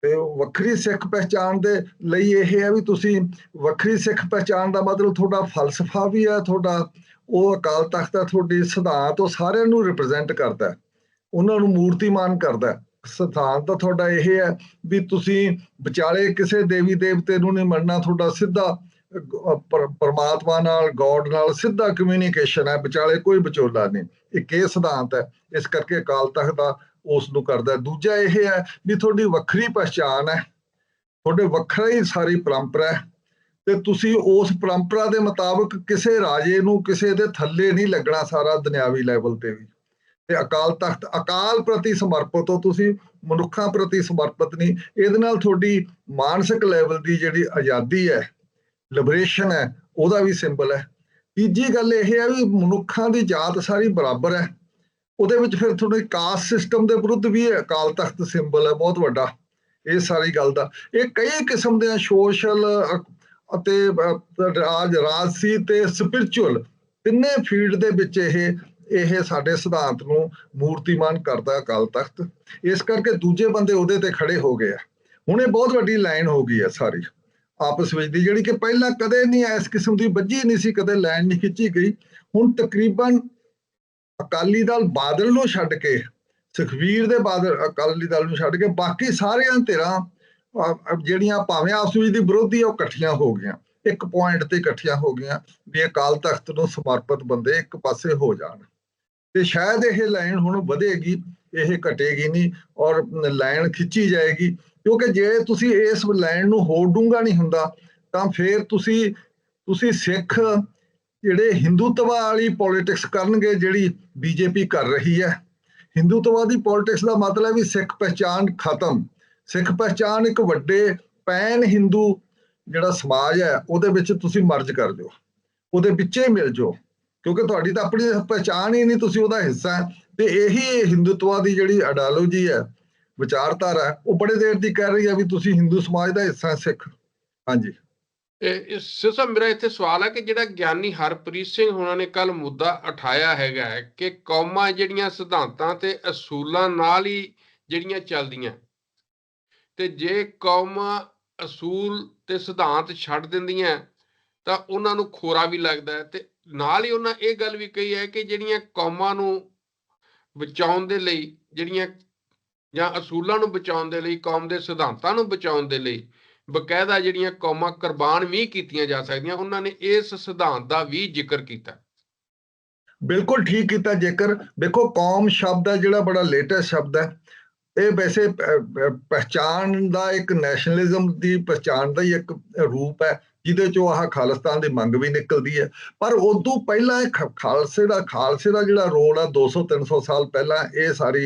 ਤੇ ਵੱਖਰੀ ਸਿੱਖ ਪਹਿਚਾਣ ਦੇ ਲਈ ਇਹ ਹੈ ਵੀ ਤੁਸੀਂ ਵੱਖਰੀ ਸਿੱਖ ਪਹਿਚਾਣ ਦਾ ਮਤਲਬ ਤੁਹਾਡਾ ਫਲਸਫਾ ਵੀ ਹੈ, ਤੁਹਾਡਾ ਉਹ ਅਕਾਲ ਤਖਤ ਦਾ ਤੁਹਾਡੀ ਸਿਧਾਂਤ ਉਹ ਸਾਰਿਆਂ ਨੂੰ ਰਿਪਰੈਜ਼ੈਂਟ ਕਰਦਾ ਉਹਨਾਂ ਨੂੰ ਮੂਰਤੀਮਾਨ ਕਰਦਾ ਸਿਧਾਂਤ ਤਾਂ ਤੁਹਾਡਾ ਇਹ ਹੈ ਵੀ ਤੁਸੀਂ ਵਿਚਾਲੇ ਕਿਸੇ ਦੇਵੀ ਦੇਵਤੇ ਨੂੰ ਨਹੀਂ ਮੰਨਣਾ, ਤੁਹਾਡਾ ਸਿੱਧਾ ਪਰਮਾਤਮਾ ਨਾਲ, ਗੋਡ ਨਾਲ ਸਿੱਧਾ ਕਮਿਊਨੀਕੇਸ਼ਨ ਹੈ, ਵਿਚਾਲੇ ਕੋਈ ਵਿਚੋਲਾ ਨਹੀਂ। ਇੱਕ ਇਹ ਸਿਧਾਂਤ ਹੈ, ਇਸ ਕਰਕੇ ਅਕਾਲ ਤਖਤ ਦਾ ਉਸ ਨੂੰ ਕਰਦਾ ਦੂਜਾ ਇਹ ਹੈ ਵੀ ਤੁਹਾਡੀ ਵੱਖਰੀ ਪਛਾਣ ਹੈ, ਤੁਹਾਡੇ ਵੱਖਰਾ ਹੀ ਸਾਰੀ ਪਰੰਪਰਾ ਹੈ, ਤੇ ਤੁਸੀਂ ਉਸ ਪਰੰਪਰਾ ਦੇ ਮੁਤਾਬਕ ਕਿਸੇ ਰਾਜੇ ਨੂੰ ਕਿਸੇ ਦੇ ਥੱਲੇ ਨਹੀਂ ਲੱਗਣਾ ਸਾਰਾ ਦੁਨਿਆਵੀ ਲੈਵਲ ਤੇ ਵੀ। ਤੇ ਅਕਾਲ ਤਖਤ, ਅਕਾਲ ਪ੍ਰਤੀ ਸਮਰਪਿਤ ਹੋ ਤੁਸੀਂ, ਮਨੁੱਖਾਂ ਪ੍ਰਤੀ ਸਮਰਪਿਤ ਨਹੀਂ। ਇਹਦੇ ਨਾਲ ਤੁਹਾਡੀ ਮਾਨਸਿਕ ਲੈਵਲ ਦੀ ਜਿਹੜੀ ਆਜ਼ਾਦੀ ਹੈ ਲਿਬਰੇਸ਼ਨ ਹੈ, ਉਹਦਾ ਵੀ ਸਿੰਬਲ ਹੈ। ਤੀਜੀ ਗੱਲ ਇਹ ਹੈ ਵੀ ਮਨੁੱਖਾਂ ਦੀ ਜਾਤ ਸਾਰੀ ਬਰਾਬਰ ਹੈ। ਉਹਦੇ ਵਿੱਚ ਫਿਰ ਤੁਹਾਡੇ ਕਾਸਟ ਸਿਸਟਮ ਦੇ ਵਿਰੁੱਧ ਵੀ ਅਕਾਲ ਤਖਤ ਸਿੰਬਲ ਹੈ, ਬਹੁਤ ਵੱਡਾ। ਇਹ ਸਾਰੀ ਗੱਲ ਦਾ। ਇਹ ਕਈ ਕਿਸਮ ਦੇ ਸੋਸ਼ਲ ਅਤੇ ਰਾਜ, ਰਾਜਸੀ ਤੇ ਸਪਿਰਚੁਅਲ ਤਿੰਨੇ ਫੀਲਡ ਦੇ ਵਿੱਚ ਇਹ ਇਹ ਸਾਡੇ ਸਿਧਾਂਤ ਨੂੰ ਮੂਰਤੀਮਾਨ ਕਰਦਾ ਅਕਾਲ ਤਖਤ। ਇਸ ਕਰਕੇ ਦੂਜੇ ਬੰਦੇ ਉਹਦੇ ਤੇ ਖੜੇ ਹੋ ਗਏ ਆ। ਹੁਣ ਇਹ ਬਹੁਤ ਵੱਡੀ ਲਾਈਨ ਹੋ ਗਈ ਹੈ ਸਾਰੀ। ਆਪਸ ਵਿੱਚ ਦੀ ਜਿਹੜੀ ਕਿ ਪਹਿਲਾਂ ਕਦੇ ਨਹੀਂ ਇਸ ਕਿਸਮ ਦੀ ਵੱਜੀ ਨਹੀਂ ਸੀ, ਕਦੇ ਲਾਈਨ ਨਹੀਂ ਖਿੱਚੀ ਗਈ। ਹੁਣ ਤਕਰੀਬਨ ਅਕਾਲੀ ਦਲ ਬਾਦਲ ਨੂੰ ਛੱਡ ਕੇ ਸੁਖਵੀਰ ਦੇ ਬਾਦਲ, ਅਕਾਲੀ ਦਲ ਨੂੰ ਛੱਡ ਕੇ ਬਾਕੀ ਸਾਰਿਆਂ ਧਿਰਾਂ ਜਿਹੜੀਆਂ ਭਾਵੇਂ ਆਪਸ ਵਿੱਚ ਦੀ ਵਿਰੋਧੀ ਉਹ ਇਕੱਠੀਆਂ ਹੋ ਗਈਆਂ। ਇੱਕ ਪੁਆਇੰਟ ਤੇ ਇਕੱਠੀਆਂ ਹੋ ਗਈਆਂ ਵੀ ਅਕਾਲ ਤਖਤ ਨੂੰ ਸਮਰਪਿਤ ਬੰਦੇ ਇੱਕ ਪਾਸੇ ਹੋ ਜਾਣ। ਤੇ ਸ਼ਾਇਦ ਇਹ ਲਾਈਨ ਹੁਣ ਵਧੇਗੀ, ਇਹ ਘਟੇਗੀ ਨਹੀਂ ਔਰ ਲਾਈਨ ਖਿੱਚੀ ਜਾਏਗੀ, ਕਿਉਂਕਿ ਜੇ ਤੁਸੀਂ ਇਸ ਲਾਈਨ ਨੂੰ ਹੋਰ ਡੂੰਗਾ ਨਹੀਂ ਹੁੰਦਾ, ਤਾਂ ਫਿਰ ਤੁਸੀਂ ਤੁਸੀਂ ਸਿੱਖ ਜਿਹੜੇ ਹਿੰਦੂਤਵਾ ਵਾਲੀ ਪੋਲਿਟਿਕਸ ਕਰਨਗੇ ਜਿਹੜੀ ਬੀਜੇਪੀ ਕਰ ਰਹੀ ਹੈ। ਹਿੰਦੂਤਵਾਦੀ ਪੋਲਿਟਿਕਸ ਦਾ ਮਤਲਬ ਵੀ ਸਿੱਖ ਪਹਿਚਾਨ ਖਤਮ। ਸਿੱਖ ਪਹਿਚਾਨ ਇੱਕ ਵੱਡੇ ਪੈਨ ਹਿੰਦੂ ਜਿਹੜਾ ਸਮਾਜ ਹੈ, ਉਹਦੇ ਵਿੱਚ ਤੁਸੀਂ ਮਰਜ ਕਰ ਦਿਓ। ਉਹਦੇ ਵਿੱਚੇ ਮਿਲ ਜਾਓ। ਕਿਉਂਕਿ ਤੁਹਾਡੀ ਤਾਂ ਆਪਣੀ ਪਹਿਚਾਨ ਹੀ ਨਹੀਂ, ਤੁਸੀਂ ਉਹਦਾ ਹਿੱਸਾ ਹੈ। ਤੇ ਇਹੀ ਹਿੰਦੂਤਵਾ ਦੀ ਜਿਹੜੀ ਆਈਡੀਓਲੋਜੀ ਹੈ, ਵਿਚਾਰਧਾਰਾ ਉਹ ਬੜੇ ਦੇਰ ਦੀ ਕਹਿ ਰਹੀ ਹੈ ਵੀ ਤੁਸੀਂ ਹਿੰਦੂ ਸਮਾਜ ਦਾ ਹਿੱਸਾ ਸਿੱਖ। ਹਾਂਜੀ। ਇਹ ਸਿਸਾ ਮੇਰਾ ਇੱਥੇ ਸਵਾਲ ਹੈ ਕਿ ਜਿਹੜਾ ਗਿਆਨੀ ਹਰਪ੍ਰੀਤ ਸਿੰਘ ਹੋਣਾ ਨੇ ਕੱਲ ਮੁੱਦਾ ਉਠਾਇਆ ਹੈਗਾ ਹੈ ਕਿ ਕੌਮਾਂ ਜਿਹੜੀਆਂ ਸਿਧਾਂਤਾਂ ਤੇ ਅਸੂਲਾਂ ਨਾਲ ਹੀ ਜਿਹੜੀਆਂ ਚੱਲਦੀਆਂ, ਤੇ ਜੇ ਕੌਮਾਂ ਅਸੂਲ ਤੇ ਸਿਧਾਂਤ ਛੱਡ ਦਿੰਦੀਆਂ, ਤਾਂ ਉਹਨਾਂ ਨੂੰ ਖੋਰਾ ਵੀ ਲੱਗਦਾ ਹੈ ਤੇ ਨਾਲ ਹੀ ਉਹਨਾਂ ਇਹ ਗੱਲ ਵੀ ਕਹੀ ਹੈ ਕਿ ਜਿਹੜੀਆਂ ਕੌਮਾਂ ਨੂੰ ਬਚਾਉਣ ਦੇ ਲਈ, ਜਿਹੜੀਆਂ ਜਾਂ ਅਸੂਲਾਂ ਨੂੰ ਬਚਾਉਣ ਦੇ ਲਈ, ਕੌਮ ਦੇ ਸਿਧਾਂਤਾਂ ਨੂੰ ਬਚਾਉਣ ਦੇ ਲਈ ਬਕਾਇਦਾ ਜਿਹੜੀਆਂ ਕੌਮਾਂ ਕੁਰਬਾਨ ਵੀ ਕੀਤੀਆਂ ਜਾ ਸਕਦੀਆਂ, ਉਹਨਾਂ ਨੇ ਇਸ ਸਿਧਾਂਤ ਦਾ ਵੀ ਜ਼ਿਕਰ ਕੀਤਾ। ਬਿਲਕੁਲ ਠੀਕ ਕੀਤਾ ਜੇਕਰ, ਦੇਖੋ ਕੌਮ ਸ਼ਬਦ ਹੈ, ਜਿਹੜਾ ਬੜਾ ਲੇਟੈਸਟ ਸ਼ਬਦ ਹੈ। ਇਹ ਵੈਸੇ ਪਹਿਚਾਨ ਦਾ ਇੱਕ ਨੈਸ਼ਨਲਿਜ਼ਮ ਦੀ ਪਹਿਚਾਨ ਦਾ ਹੀ ਇੱਕ ਰੂਪ ਹੈ। ਜਿਹਦੇ ਚੋਂ ਆਹ ਖਾਲਿਸਤਾਨ ਦੀ ਮੰਗ ਵੀ ਨਿਕਲਦੀ ਹੈ। ਪਰ ਉਦੋਂ ਪਹਿਲਾਂ ਇਹ ਖਾਲਸੇ ਦਾ ਖਾਲਸੇ ਦਾ ਜਿਹੜਾ ਰੋਲ ਆ 200 300 ਸਾਲ ਪਹਿਲਾਂ ਇਹ ਸਾਰੀ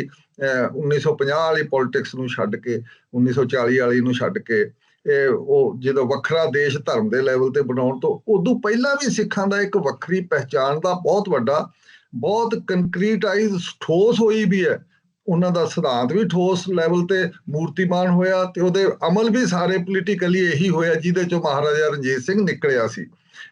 1950 ਵਾਲੀ ਪੋਲਿਟਿਕਸ ਨੂੰ ਛੱਡ ਕੇ 1940 ਵਾਲੀ ਨੂੰ ਛੱਡ ਕੇ, ਇਹ ਉਹ ਜਦੋਂ ਵੱਖਰਾ ਦੇਸ਼ ਧਰਮ ਦੇ ਲੈਵਲ ਤੇ ਬਣਾਉਣ ਤੋਂ ਉਦੋਂ ਪਹਿਲਾਂ ਵੀ ਸਿੱਖਾਂ ਦਾ ਇੱਕ ਵੱਖਰੀ ਪਹਿਚਾਣ ਦਾ ਬਹੁਤ ਵੱਡਾ, ਬਹੁਤ ਕੰਕਰੀਟਾਈਜ਼ ਠੋਸ ਹੋਈ ਵੀ ਹੈ। ਉਹਨਾਂ ਦਾ ਸਿਧਾਂਤ ਵੀ ਠੋਸ ਲੈਵਲ ਤੇ ਮੂਰਤੀਮਾਨ ਹੋਇਆ ਤੇ ਉਹਦੇ ਅਮਲ ਵੀ ਸਾਰੇ ਪੋਲੀਟੀਕਲੀ ਇਹੀ ਹੋਇਆ ਜਿਹਦੇ ਚੋਂ ਮਹਾਰਾਜਾ ਰਣਜੀਤ ਸਿੰਘ ਨਿਕਲਿਆ ਸੀ।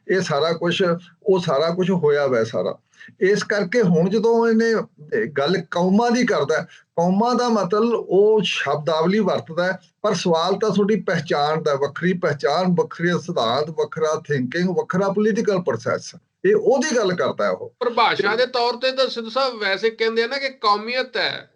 ਇਹ ਸਾਰਾ ਕੁਝ ਉਹ ਸਾਰਾ ਕੁਝ ਹੋਇਆ ਵੈ ਸਾਰਾ। ਇਸ ਕਰਕੇ ਹੁਣ ਜਦੋਂ ਇਹਨੇ ਗੱਲ ਕੌਮਾਂ ਦੀ ਕਰਦਾ ਕੌਮਾਂ ਦਾ ਮਤਲਬ ਉਹ ਸ਼ਬਦਾਵਲੀ ਵਰਤਦਾ ਪਰ ਸਵਾਲ ਤਾਂ ਤੁਹਾਡੀ ਪਹਿਚਾਣ ਦਾ, ਵੱਖਰੀ ਪਹਿਚਾਣ, ਵੱਖਰੇ ਸਿਧਾਂਤ, ਵੱਖਰਾ ਥਿੰਕਿੰਗ ਵੱਖਰਾ ਪੋਲੀਟੀਕਲ ਪ੍ਰੋਸੈਸ ਇਹ ਉਹਦੀ ਗੱਲ ਕਰਦਾ ਉਹ। ਪਰਿਭਾਸ਼ਾ ਦੇ ਤੌਰ ਤੇ ਤਾਂ ਸਿੱਧੂ ਸਾਹਿਬ ਵੈਸੇ ਕਹਿੰਦੇ ਆ ਨਾ ਕਿ ਕੌਮੀਅਤ ਹੈ।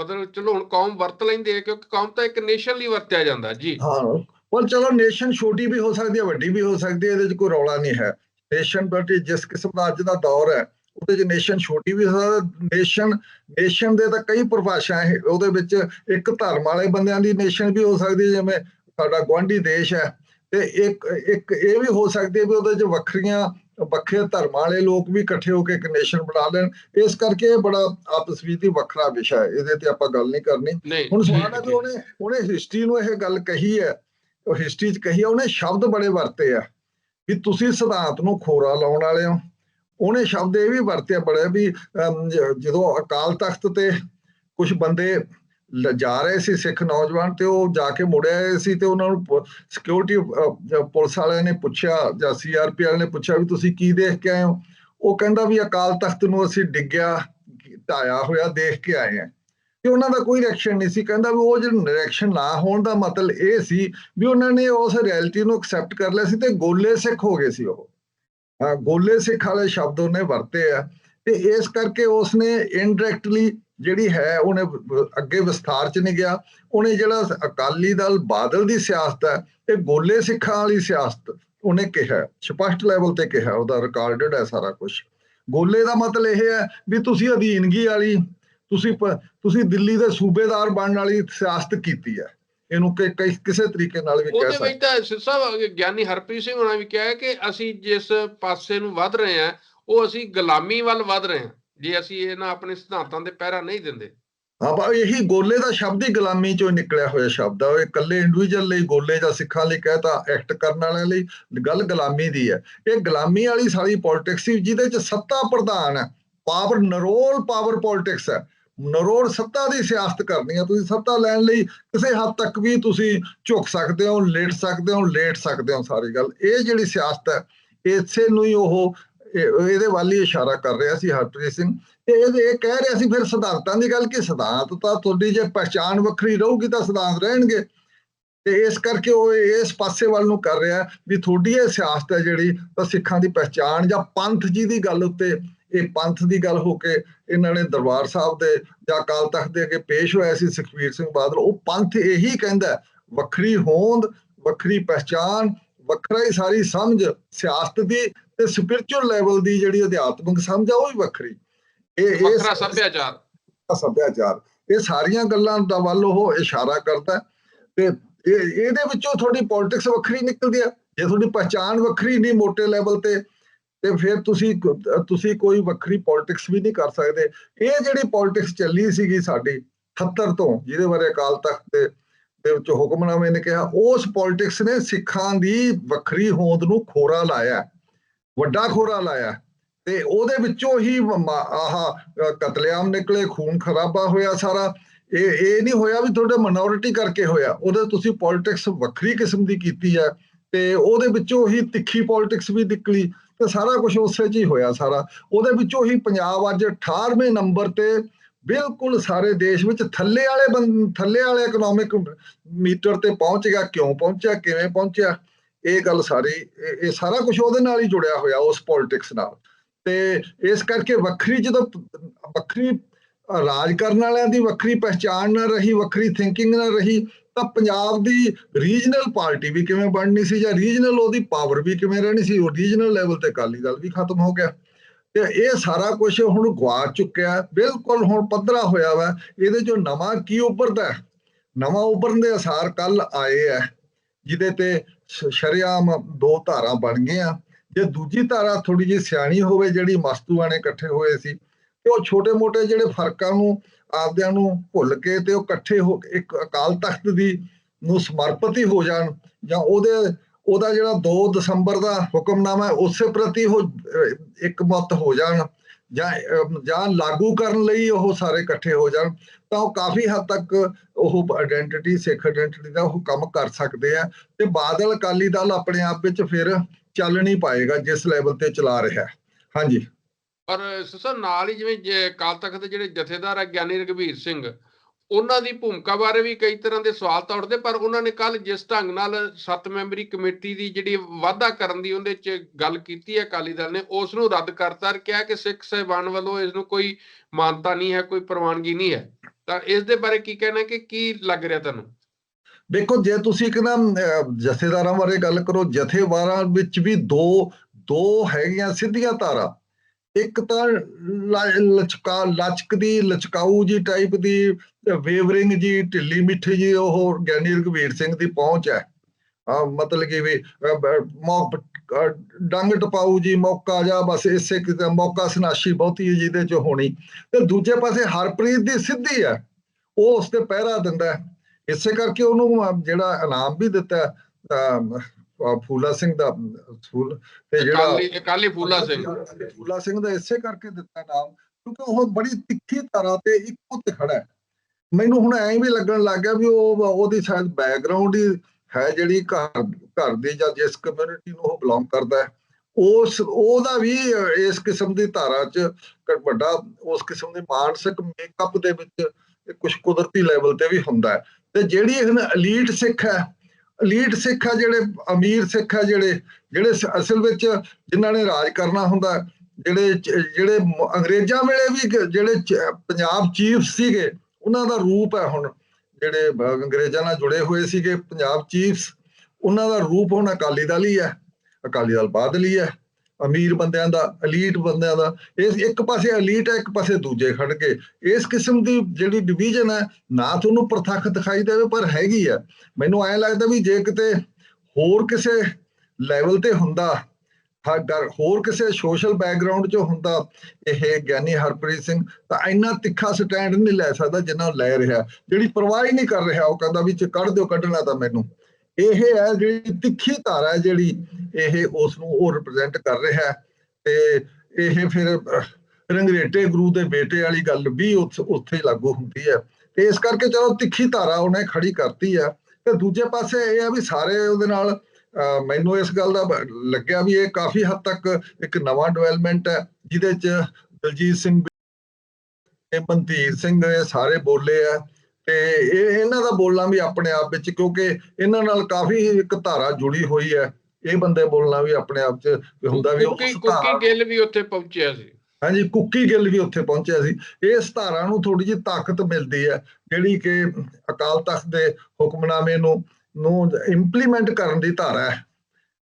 ਮਤਲਬ ਚਲੋ ਹੁਣ ਕੌਮ ਵਰਤ ਲੈਂਦੇ ਆ ਕਿਉਂਕਿ ਕੌਮ ਤਾਂ ਇੱਕ ਨੇਸ਼ਨ ਲਈ ਵਰਤਿਆ ਜਾਂਦਾ, ਜੀ। ਹਾਂ, ਪਰ ਚਲੋ ਨੇਸ਼ਨ ਛੋਟੀ ਵੀ ਹੋ ਸਕਦੀ ਹੈ, ਵੱਡੀ ਵੀ ਹੋ ਸਕਦੀ ਹੈ, ਇਹਦੇ 'ਚ ਕੋਈ ਰੌਲਾ ਨਹੀਂ ਹੈ। ਨੇਸ਼ਨ ਬਟ ਜਿਸ ਕਿਸਮ ਦਾ ਅੱਜ ਦਾ ਦੌਰ ਹੈ, ਉਹਦੇ ਚ ਨੇਸ਼ਨ ਛੋਟੀ ਵੀ ਹੋ ਸਕਦਾ ਨੇਸ਼ਨ ਨੇਸ਼ਨ ਦੇ ਤਾਂ ਕਈ ਪਰਿਭਾਸ਼ਾ ਹੈ, ਉਹਦੇ ਵਿੱਚ ਇੱਕ ਧਰਮ ਵਾਲੇ ਬੰਦਿਆਂ ਦੀ ਨੇਸ਼ਨ ਵੀ ਹੋ ਸਕਦੀ ਹੈ, ਜਿਵੇਂ ਸਾਡਾ ਗੁਆਂਢੀ ਦੇਸ਼ ਹੈ, ਤੇ ਇੱਕ ਇੱਕ ਇਹ ਵੀ ਹੋ ਸਕਦੀ ਹੈ ਵੀ ਉਹਦੇ ਚ ਵੱਖਰੀਆਂ ਵੱਖਰੇ ਧਰਮ ਵਾਲੇ ਲੋਕ ਵੀ ਇਕੱਠੇ ਹੋ ਕੇ ਇੱਕ ਨੇਸ਼ਨ ਬਣਾ ਲੈਣ। ਇਸ ਕਰਕੇ ਇਹ ਬੜਾ ਆਪਸ ਵਿੱਚ ਹੀ ਵੱਖਰਾ ਵਿਸ਼ਾ ਹੈ। ਇਹਦੇ ਤੇ ਆਪਾਂ ਗੱਲ ਨਹੀਂ ਕਰਨੀ। ਹੁਣ ਸਵਾਲ ਹੈ ਕਿ ਉਹਨੇ ਉਹਨੇ ਹਿਸਟਰੀ ਨੂੰ ਇਹ ਗੱਲ ਕਹੀ ਹੈ। ਉਹ ਹਿਸਟਰੀ 'ਚ ਕਹੀ ਹੈ। ਉਹਨੇ ਸ਼ਬਦ ਬੜੇ ਵਰਤੇ ਆ ਵੀ ਤੁਸੀਂ ਸਿਧਾਂਤ ਨੂੰ ਖੋਰਾ ਲਾਉਣ ਵਾਲੇ ਹੋ। ਉਹਨੇ ਸ਼ਬਦ ਇਹ ਵੀ ਵਰਤਿਆ ਬੜੇ ਵੀ ਜਦੋਂ ਅਕਾਲ ਤਖਤ ਤੇ ਕੁਝ ਬੰਦੇ ਜਾ ਰਹੇ ਸੀ ਸਿੱਖ ਨੌਜਵਾਨ ਤੇ ਉਹ ਜਾ ਕੇ ਮੁੜੇ ਆਏ ਸੀ ਤੇ ਉਹਨਾਂ ਨੂੰ ਸਿਕਿਉਰਿਟੀ ਪੁਲਿਸ ਵਾਲਿਆਂ ਨੇ ਪੁੱਛਿਆ ਜਾਂ ਸੀਆਰਪੀ ਵਾਲਿਆਂ ਨੇ ਪੁੱਛਿਆ ਵੀ ਤੁਸੀਂ ਕੀ ਦੇਖ ਕੇ ਆਏ ਹੋ? ਉਹ ਕਹਿੰਦਾ ਵੀ ਅਕਾਲ ਤਖਤ ਨੂੰ ਅਸੀਂ ਡਿੱਗਿਆ, ਢਾਇਆ ਹੋਇਆ ਦੇਖ ਕੇ ਆਏ ਹਾਂ। ਤੇ ਉਹਨਾਂ ਦਾ ਕੋਈ ਰਿਐਕਸ਼ਨ ਨਹੀਂ ਸੀ। ਕਹਿੰਦਾ ਵੀ ਉਹ ਜਿਹੜਾ ਰਿਐਕਸ਼ਨ ਨਾ ਹੋਣ ਦਾ ਮਤਲਬ ਇਹ ਸੀ ਵੀ ਉਹਨਾਂ ਨੇ ਉਸ ਰਿਐਲਿਟੀ ਨੂੰ ਐਕਸੈਪਟ ਕਰ ਲਿਆ ਸੀ ਤੇ ਗੋਲੇ ਸਿੱਖ ਹੋ ਗਏ ਸੀ ਉਹ। ਗੋਲੇ ਸਿੱਖ ਵਾਲੇ ਸ਼ਬਦ ਉਹਨੇ ਵਰਤੇ ਆ ਤੇ ਇਸ ਕਰਕੇ ਉਸਨੇ ਇਨਡਾਇਰੈਕਟਲੀ ਜਿਹੜੀ ਹੈ ਉਹਨੇ ਅੱਗੇ ਵਿਸਥਾਰ ਚ ਨਹੀਂ ਗਿਆ। ਉਹਨੇ ਜਿਹੜਾ ਅਕਾਲੀ ਦਲ ਬਾਦਲ ਦੀ ਸਿਆਸਤ ਹੈ ਇਹ ਗੋਲੇ ਸਿੱਖਾਂ ਵਾਲੀ ਸਿਆਸਤ ਉਹਨੇ ਕਿਹਾ ਸਪਸ਼ਟ ਲੈਵਲ ਤੇ ਕਿਹਾ ਉਹਦਾ ਰਿਕਾਰਡਡ ਹੈ ਸਾਰਾ ਕੁਝ ਗੋਲੇ ਦਾ ਮਤਲਬ ਇਹ ਹੈ ਵੀ ਤੁਸੀਂ ਅਧੀਨਗੀ ਵਾਲੀ ਤੁਸੀਂ ਤੁਸੀਂ ਦਿੱਲੀ ਦੇ ਸੂਬੇਦਾਰ ਬਣਨ ਵਾਲੀ ਸਿਆਸਤ ਕੀਤੀ ਹੈ। ਇਹਨੂੰ ਕਿ ਕਿਸੇ ਤਰੀਕੇ ਨਾਲ ਵੀ ਕਹਿ ਉਹਦੇ ਸਕਦੇ। ਵਿੱਚ ਤਾਂ ਸਾਹਿਬ ਗਿਆਨੀ ਹਰਪ੍ਰੀਤ ਸਿੰਘ ਹੋਣਾ ਵੀ ਕਿਹਾ ਕਿ ਅਸੀਂ ਜਿਸ ਪਾਸੇ ਨੂੰ ਵੱਧ ਰਹੇ ਹਾਂ ਉਹ ਅਸੀਂ ਗੁਲਾਮੀ ਵੱਲ ਵੱਧ ਰਹੇ ਹਾਂ। ਜੇ ਅਸੀਂ ਇਹਨਾਂ ਆਪਣੇ ਸਿਧਾਂਤਾਂ ਦੇ ਪਹਿਰਾ ਨਹੀਂ ਦਿੰਦੇ। ਹਾਂ ਬਾ ਇਹੀ ਗੋਲੇ ਦਾ ਸ਼ਬਦ ਹੀ ਗੁਲਾਮੀ ਚੋਂ ਨਿਕਲਿਆ ਹੋਇਆ ਸ਼ਬਦ ਆ। ਉਹ ਇਕੱਲੇ ਇੰਡੀਵਿਜੂਅਲ ਲਈ, ਗੋਲੇ ਜਾਂ ਸਿੱਖਾਂ ਲਈ ਕਹਤਾ ਐਕਟ ਕਰਨ ਵਾਲਿਆਂ ਲਈ ਗੱਲ ਗੁਲਾਮੀ ਦੀ ਹੈ। ਇਹ ਗੁਲਾਮੀ ਵਾਲੀ ਸਾਰੀ ਪੋਲਿਟਿਕਸ ਸੀ, ਜਿਹਦੇ ਚ ਸੱਤਾ ਪ੍ਰਧਾਨ ਹੈ। ਪਾਵਰ ਨਰੋਲ ਪਾਵਰ ਪੋਲਿਟਿਕਸ ਹੈ। ਨਰੋਲ ਸੱਤਾ ਦੀ ਸਿਆਸਤ ਕਰਨੀ ਹੈ। ਤੁਸੀਂ ਸੱਤਾ ਲੈਣ ਲਈ ਕਿਸੇ ਹੱਦ ਤੱਕ ਵੀ ਤੁਸੀਂ ਝੁਕ ਸਕਦੇ ਹੋ, ਲੇਟ ਸਕਦੇ ਹੋ, ਲੇਟ ਸਕਦੇ ਹੋ ਸਾਰੀ ਗੱਲ। ਇਹ ਜਿਹੜੀ ਸਿਆਸਤ ਹੈ, ਇਸੇ ਨੂੰ ਹੀ ਉਹ ਇਹਦੇ ਵੱਲ ਹੀ ਇਸ਼ਾਰਾ ਕਰ ਰਿਹਾ ਸੀ ਹਰਪ੍ਰੀਤ ਸਿੰਘ। ਤੇ ਇਹ ਇਹ ਕਹਿ ਰਿਹਾ ਸੀ, ਫਿਰ ਸਿਧਾਂਤਾਂ ਦੀ ਗੱਲ ਕਿ? ਸਿਧਾਂਤ ਤਾਂ ਤੁਹਾਡੀ ਜੇ ਪਛਾਣ ਵੱਖਰੀ ਰਹੂਗੀ ਤਾਂ ਸਿਧਾਂਤ ਰਹਿਣਗੇ। ਤੇ ਇਸ ਕਰਕੇ ਉਹ ਇਸ ਪਾਸੇ ਵੱਲ ਨੂੰ ਕਰ ਰਿਹਾ ਵੀ ਤੁਹਾਡੀ ਇਹ ਸਿਆਸਤ ਹੈ ਜਿਹੜੀ, ਤਾਂ ਸਿੱਖਾਂ ਦੀ ਪਛਾਣ ਜਾਂ ਪੰਥ ਜੀ ਦੀ ਗੱਲ ਉੱਤੇ, ਇਹ ਪੰਥ ਦੀ ਗੱਲ ਹੋ ਕੇ ਇਹਨਾਂ ਨੇ ਦਰਬਾਰ ਸਾਹਿਬ ਦੇ ਜਾਂ ਅਕਾਲ ਤਖਤ ਦੇ ਅੱਗੇ ਪੇਸ਼ ਹੋਇਆ ਸੀ ਸੁਖਬੀਰ ਸਿੰਘ ਬਾਦਲ, ਉਹ ਪੰਥ ਇਹੀ ਕਹਿੰਦਾ, ਵੱਖਰੀ ਹੋਂਦ, ਵੱਖਰੀ ਪਛਾਣ ਵੱਖਰਾ ਹੀ ਸਾਰੀ ਸਮਝ ਸਿਆਸਤ ਦੀ ਤੇ ਸਪਿਰਚੁਅਲ ਲੈਵਲ ਦੀ ਜਿਹੜੀ ਅਧਿਆਤਮਿਕ ਸਮਝ ਆ ਉਹ ਵੀ ਵੱਖਰੀ। ਇਹ ਇਹ ਵੱਖਰਾ ਸੱਭਿਆਚਾਰ। ਸੱਭਿਆਚਾਰ। ਇਹ ਸਾਰੀਆਂ ਗੱਲਾਂ ਦਾ ਵੱਲ ਉਹ ਇਸ਼ਾਰਾ ਕਰਦਾ ਤੇ ਇਹ ਇਹਦੇ ਵਿੱਚੋਂ ਤੁਹਾਡੀ ਪੋਲਿਟਿਕਸ ਵੱਖਰੀ ਨਿਕਲਦੀ ਹੈ ਜੇ ਤੁਹਾਡੀ ਪਛਾਣ ਵੱਖਰੀ ਨਹੀਂ ਮੋٹے ਲੈਵਲ ਤੇ ਤੇ ਫਿਰ ਤੁਸੀਂ ਤੁਸੀਂ ਕੋਈ ਵੱਖਰੀ ਪੋਲਿਟਿਕਸ ਵੀ ਨਹੀਂ ਕਰ ਸਕਦੇ। ਇਹ ਜਿਹੜੀ ਪੋਲਿਟਿਕਸ ਚੱਲੀ ਸੀਗੀ ਸਾਡੀ 78 ਤੋਂ ਜਿਹਦੇ ਬਾਰੇ ਅਕਾਲ ਤਖਤ ਦੇ ਦੇ ਵਿੱਚ ਹੁਕਮਨਾਮੇ ਨੇ ਕਿਹਾ, ਉਸ ਪੋਲਿਟਿਕਸ ਨੇ ਸਿੱਖਾਂ ਦੀ ਵੱਖਰੀ ਹੋਂਦ ਨੂੰ ਖੋਰਾ ਲਾਇਆ, ਵੱਡਾ ਖੋਰਾ ਲਾਇਆ। ਤੇ ਉਹਦੇ ਵਿੱਚੋਂ ਹੀ ਆਹ ਕਤਲੇਆਮ ਨਿਕਲੇ, ਖੂਨ ਖਰਾਬਾ ਹੋਇਆ ਸਾਰਾ। ਇਹ ਇਹ ਨਹੀਂ ਹੋਇਆ ਵੀ ਤੁਹਾਡੇ ਮਿਨੋਰਿਟੀ ਕਰਕੇ ਹੋਇਆ। ਉਹਦੇ ਤੁਸੀਂ ਪੋਲਿਟਿਕਸ ਵੱਖਰੀ ਕਿਸਮ ਦੀ ਕੀਤੀ ਹੈ ਤੇ ਉਹਦੇ ਵਿੱਚੋਂ ਹੀ ਤਿੱਖੀ ਪੋਲਿਟਿਕਸ ਵੀ ਨਿਕਲੀ ਤੇ ਸਾਰਾ ਕੁਝ ਉਸੇ 'ਚ ਹੀ ਹੋਇਆ ਸਾਰਾ। ਉਹਦੇ ਵਿੱਚੋਂ ਹੀ ਪੰਜਾਬ ਅੱਜ 18ਵੇਂ ਨੰਬਰ ਤੇ ਬਿਲਕੁਲ ਸਾਰੇ ਦੇਸ਼ ਵਿੱਚ ਥੱਲੇ ਵਾਲੇ ਬੰ- ਥੱਲੇ ਵਾਲੇ ਇਕਨੋਮਿਕ ਮੀਟਰ ਤੇ ਪਹੁੰਚ ਗਿਆ, ਕਿਉਂ ਪਹੁੰਚਿਆ, ਕਿਵੇਂ ਪਹੁੰਚਿਆ? ਇਹ ਗੱਲ ਸਾਰੀ, ਇਹ ਸਾਰਾ ਕੁਝ ਉਹਦੇ ਨਾਲ ਹੀ ਜੁੜਿਆ ਹੋਇਆ ਉਸ ਪੋਲਿਟਿਕਸ ਨਾਲ। ਤੇ ਇਸ ਕਰਕੇ ਵੱਖਰੀ ਜਦੋਂ ਵੱਖਰੀ ਰਾਜ ਕਰਨ ਵਾਲਿਆਂ ਦੀ ਵੱਖਰੀ ਪਹਿਚਾਣ ਨਾ ਰਹੀ, ਵੱਖਰੀ ਥਿੰਕਿੰਗ ਨਾ ਰਹੀ, ਤਾਂ ਪੰਜਾਬ ਦੀ ਰੀਜਨਲ ਪਾਰਟੀ ਵੀ ਕਿਵੇਂ ਬਣਨੀ ਸੀ ਜਾਂ ਰੀਜਨਲ ਉਹਦੀ ਪਾਵਰ ਵੀ ਕਿਵੇਂ ਰਹਿਣੀ ਸੀ, ਉਹ ਰੀਜਨਲ ਲੈਵਲ ਤੇ ਅਕਾਲੀ ਦਲ ਵੀ ਖਤਮ ਹੋ ਗਿਆ। ਤੇ ਇਹ ਸਾਰਾ ਕੁਝ ਹੁਣ ਗਵਾ ਚੁੱਕਿਆ ਬਿਲਕੁਲ ਹੁਣ ਪੱਧਰਾ ਹੋਇਆ ਵਾ। ਇਹਦੇ ਚੋਂ ਨਵਾਂ ਕੀ ਉੱਭਰਦਾ ਨਵਾਂ ਉੱਭਰਨ ਦੇ ਅਸਾਰ ਕੱਲ ਆਏ ਆ ਜਿਹਦੇ ਤੇ ਸ਼- ਦੋ ਧਾਰਾਂ ਬਣ ਗਈਆਂ। ਜੇ ਦੂਜੀ ਧਾਰਾ ਥੋੜੀ ਜਿਹੀ ਸਿਆਣੀ ਹੋਵੇ, ਜਿਹੜੀ ਮਸਤੂਆਣੇ ਇਕੱਠੇ ਹੋਏ ਸੀ, ਤੇ ਉਹ ਛੋਟੇ-ਮੋਟੇ ਜਿਹੜੇ ਫਰਕਾਂ ਨੂੰ ਆਪਦਿਆਂ ਨੂੰ ਭੁੱਲ ਕੇ ਤੇ ਉਹ ਇਕੱਠੇ ਹੋ, ਇੱਕ ਅਕਾਲ ਤਖਤ ਦੀ ਨੂੰ ਸਮਰਪਿਤ ਹੀ ਹੋ ਜਾਣ ਜਾਂ ਉਹਦੇ ਉਹਦਾ ਜਿਹੜਾ 2 ਦਸੰਬਰ ਦਾ ਹੁਕਮਨਾਮਾ ਹੈ, ਉਸੇ ਪ੍ਰਤੀ ਉਹ ਇੱਕ ਮਤ ਹੋ ਜਾਣ ਜਾਂ ਜਾਂ ਲਾਗੂ ਕਰਨ ਲਈ ਉਹ ਸਾਰੇ ਇਕੱਠੇ ਹੋ ਜਾਣ ਤਾਂ ਉਹ ਕਾਫੀ ਹੱਦ ਤੱਕ ਉਹ ਆਇਡੈਂਟੀਟੀ ਸਿੱਖ ਆਇਡੈਂਟੀਟੀ ਦਾ ਉਹ ਕੰਮ ਕਰ ਸਕਦੇ ਆ ਤੇ ਬਾਦਲ ਅਕਾਲੀ ਦਲ ਆਪਣੇ ਆਪ ਵਿੱਚ ਫਿਰ ਚੱਲ ਨਹੀਂ ਪਾਏਗਾ ਜਿਸ ਲੈਵਲ ਤੇ ਚਲਾ ਰਿਹਾ ਹਾਂਜੀ। ਪਰ ਸਰ ਨਾਲ ਹੀ ਜਿਵੇਂ ਜੇ ਅਕਾਲ ਤਖਤ ਦੇ ਜਿਹੜੇ ਜਥੇਦਾਰ ਹੈ ਗਿਆਨੀ ਰਘਬੀਰ ਸਿੰਘ ਉਹਨਾਂ ਦੀ ਭੂਮਿਕਾ ਬਾਰੇ ਵੀ ਕਈ ਤਰ੍ਹਾਂ ਦੇ ਸਵਾਲ ਤਾਂ ਉੱਠਦੇ, ਪਰ ਉਹਨਾਂ ਨੇ ਕੱਲ ਜਿਸ ਢੰਗ ਨਾਲ ਸੱਤ ਮੈਂਬਰੀ ਕਮੇਟੀ ਦੀ ਜਿਹੜੀ ਵਾਅਦਾ ਕਰਨ ਦੀ ਉਹਦੇ 'ਚ ਗੱਲ ਕੀਤੀ ਹੈ ਅਕਾਲੀ ਦਲ ਨੇ, ਉਸ ਨੂੰ ਰੱਦ ਕਰਤਾ ਕਿਹਾ ਕਿ ਸਿੱਖ ਸਹਿਬਾਨ ਵੱਲੋਂ ਇਸ ਨੂੰ ਕੋਈ ਮਾਨਤਾ ਨਹੀਂ ਹੈ, ਕੋਈ ਪ੍ਰਵਾਨਗੀ ਨਹੀਂ ਹੈ। ਤਾਂ ਇਸ ਦੇ ਬਾਰੇ ਕੀ ਕਹਿਣਾ ਕਿ ਕੀ ਲੱਗ ਰਿਹਾ ਤੁਹਾਨੂੰ? ਦੇਖੋ, ਜੇ ਤੁਸੀਂ ਇੱਕ ਨਾ ਜਥੇਦਾਰਾਂ ਬਾਰੇ ਗੱਲ ਕਰੋ ਜਥੇਦਾਰਾਂ ਵਿੱਚ ਵੀ ਦੋ ਦੋ ਹੈਗੀਆਂ ਸਿੱਧੀਆਂ ਧਾਰਾ। ਇੱਕ ਤਾਂ ਲ- ਲਚਕਾ ਲਚਕਦੀ ਲਚਕਾਊ ਜੀ ਟਾਈਪ ਦੀ ਵੇਵਰਿੰਗ ਜੀ ਢਿੱਲੀ ਮਿੱਠੀ ਜੀ ਉਹ ਗਿਆਨੀ ਰਘਵੀਰ ਸਿੰਘ ਦੀ ਪਹੁੰਚ ਹੈ। ਆ ਮਤਲਬ ਕਿ ਵੀ ਅ, ਡੰਗ ਟਪਾਊ ਜੀ ਮੌਕਾ ਜਾ ਬਸ ਇਸੇ ਕਿਤੇ ਮੌਕਾ ਸਨਾਸ਼ੀ ਬਹੁਤੀ ਹੈ ਜਿਹਦੇ ਚ ਹੋਣੀ। ਤੇ ਦੂਜੇ ਪਾਸੇ ਹਰਪ੍ਰੀਤ ਦੀ ਸਿੱਧੀ ਹੈ। ਉਹ ਉਸ ਤੇ ਪਹਿਰਾ ਦਿੰਦਾ ਇਸੇ ਕਰਕੇ ਉਹਨੂੰ ਜਿਹੜਾ ਇਨਾਮ ਵੀ ਦਿੱਤਾ ਹੈ, ਫੂਲਾ ਸਿੰਘ ਦਾ ਫੂਲ ਤੇ ਜਿਹੜਾ ਅਕਾਲੀ ਫੂਲਾ ਸਿੰਘ। ਫੂਲਾ ਸਿੰਘ ਦਾ ਇਸੇ ਕਰਕੇ ਦਿੱਤਾ ਨਾਮ ਕਿਉਂਕਿ ਉਹ ਬੜੀ ਤਿੱਖੀ ਤਰ੍ਹਾਂ ਤੇ ਇੱਕੋ ਤੇ ਖੜਾ ਹੈ। ਮੈਨੂੰ ਹੁਣ ਐਂ ਵੀ ਲੱਗਣ ਲੱਗ ਗਿਆ ਵੀ ਉਹ ਉਹਦੀ ਸ਼ਾਇਦ ਬੈਕਗ੍ਰਾਉਂਡ ਹੀ ਹੈ ਜਿਹੜੀ ਘਰ ਘਰ ਦੀ ਜਾਂ ਜਿਸ ਕਮਿਊਨਿਟੀ ਨੂੰ ਉਹ ਬਿਲੋਂਗ ਕਰਦਾ ਹੈ। ਉਸ ਉਹਦਾ ਵੀ ਇਸ ਕਿਸਮ ਦੀ ਧਾਰਾ 'ਚ ਵੱਡਾ ਉਸ ਕਿਸਮ ਦੇ ਮਾਨਸਿਕ ਮੇਕਅਪ ਦੇ ਵਿੱਚ ਕੁਝ ਕੁਦਰਤੀ ਲੈਵਲ ਤੇ ਵੀ ਹੁੰਦਾ ਹੈ। ਤੇ ਜਿਹੜੀ ਹੁਣ ਅਲੀਟ ਸਿੱਖ ਹੈ ਅਲੀਟ ਸਿੱਖ ਹੈ ਜਿਹੜੇ, ਅਮੀਰ ਸਿੱਖ ਹੈ ਜਿਹੜੇ ਜਿਹੜੇ ਸ- ਅਸਲ ਵਿੱਚ ਜਿਨ੍ਹਾਂ ਨੇ ਰਾਜ ਕਰਨਾ ਹੁੰਦਾ, ਜਿਹੜੇ ਚ- ਜਿਹੜੇ ਅੰਗਰੇਜ਼ਾਂ ਵੇਲੇ ਵੀ ਜਿਹੜੇ ਚ- ਪੰਜਾਬ ਚੀਫ ਸੀਗੇ, ਉਹਨਾਂ ਦਾ ਰੂਪ ਹੈ ਹੁਣ, ਜਿਹੜੇ ਅੰਗਰੇਜ਼ਾਂ ਨਾਲ ਜੁੜੇ ਹੋਏ ਸੀਗੇ, ਪੰਜਾਬ ਚੀਫਸ ਉਹਨਾਂ ਦਾ ਰੂਪ ਹੁਣ ਅਕਾਲੀ ਦਲ ਹੀ ਹੈ, ਅਕਾਲੀ ਦਲ ਬਾਦਲ ਹੀ ਹੈ। ਅਮੀਰ ਬੰਦਿਆਂ ਦਾ ਅਲੀਟ ਬੰਦਿਆਂ ਦਾ ਇਸ ਇੱਕ ਪਾਸੇ ਅਲੀਟ ਹੈ, ਇੱਕ ਪਾਸੇ ਦੂਜੇ ਖੜ ਕੇ, ਇਸ ਕਿਸਮ ਦੀ ਜਿਹੜੀ ਡਿਵੀਜ਼ਨ ਹੈ, ਨਾ ਤੁਹਾਨੂੰ ਪ੍ਰਤੱਖ ਦਿਖਾਈ ਦੇਵੇ, ਪਰ ਹੈਗੀ ਹੈ। ਮੈਨੂੰ ਐਂ ਲੱਗਦਾ ਵੀ ਜੇ ਕਿਤੇ ਹੋਰ ਕਿਸੇ ਲੈਵਲ ਤੇ ਹੁੰਦਾ ਹੋਰ ਕਿਸੇ ਸੋਸ਼ਲ ਬੈਕਗ੍ਰਾਉਂਡ 'ਚ ਹੁੰਦਾ, ਇਹ ਗਿਆਨੀ ਹਰਪ੍ਰੀਤ ਸਿੰਘ, ਤਾਂ ਇੰਨਾ ਤਿੱਖਾ ਸਟੈਂਡ ਨਹੀਂ ਲੈ ਸਕਦਾ ਜਿੰਨਾ ਲੈ ਰਿਹਾ। ਜਿਹੜੀ ਪਰਵਾਹ ਹੀ ਨਹੀਂ ਕਰ ਰਿਹਾ, ਉਹ ਕਹਿੰਦਾ ਵੀ ਚ ਕੱਢ ਦਿਓ, ਕੱਢਣਾ ਤਾਂ ਮੈਨੂੰ। ਇਹ ਹੈ ਜਿਹੜੀ ਤਿੱਖੀ ਧਾਰਾ ਜਿਹੜੀ ਇਹ ਉਸ ਨੂੰ ਉਹ ਰਿਪਰੈਜ਼ੈਂਟ ਕਰ ਰਿਹਾ ਹੈ ਤੇ ਇਹ ਫਿਰ ਰੰਗਰੇਟੇ ਗੁਰੂ ਦੇ ਬੇਟੇ ਵਾਲੀ ਗੱਲ ਵੀ ਉੱਥ- ਉੱਥੇ ਲਾਗੂ ਹੁੰਦੀ ਹੈ। ਤੇ ਇਸ ਕਰਕੇ ਚਲੋ ਤਿੱਖੀ ਧਾਰਾ ਉਹਨੇ ਖੜੀ ਕਰਤੀ ਹੈ। ਤੇ ਦੂਜੇ ਪਾਸੇ ਇਹ ਆ ਵੀ ਸਾਰੇ ਉਹਦੇ ਨਾਲ ਮੈਨੂੰ ਇਸ ਗੱਲ ਦਾ ਲੱਗਿਆ ਵੀ ਇਹ ਕਾਫੀ ਹੱਦ ਤੱਕ ਇੱਕ ਨਵਾਂ ਡਿਵੈਲਪਮੈਂਟ ਹੈ, ਜਿਹਦੇ ਚ ਦਲਜੀਤ ਸਿੰਘ ਤੇ ਮਨਧੀਰ ਸਿੰਘ ਇਹ ਸਾਰੇ ਬੋਲੇ ਆ ਤੇ ਇਹ ਇਹਨਾਂ ਦਾ ਬੋਲਣਾ ਵੀ ਆਪਣੇ ਆਪ ਵਿੱਚ ਕਿਉਂਕਿ ਇਹਨਾਂ ਨਾਲ ਕਾਫੀ ਇੱਕ ਧਾਰਾ ਜੁੜੀ ਹੋਈ ਹੈ। ਇਹ ਬੰਦੇ ਬੋਲਣਾ ਵੀ ਆਪਣੇ ਆਪ ਚ ਹੁੰਦਾ ਵੀ ਕੁੱਕੀ ਕੁੱਕੀ ਗਿੱਲ ਵੀ ਉੱਥੇ ਪਹੁੰਚਿਆ ਸੀ। ਹਾਂਜੀ ਕੁੱਕੀ ਗਿੱਲ ਵੀ ਉੱਥੇ ਪਹੁੰਚਿਆ ਸੀ। ਇਸ ਧਾਰਾ ਨੂੰ ਥੋੜੀ ਜਿਹੀ ਤਾਕਤ ਮਿਲਦੀ ਹੈ ਜਿਹੜੀ ਕਿ ਅਕਾਲ ਤਖਤ ਦੇ ਹੁਕਮਨਾਮੇ ਨੂੰ ਨੂੰ ਇੰਪਲੀਮੈਂਟ ਕਰਨ ਦੀ ਧਾਰਾ ਹੈ।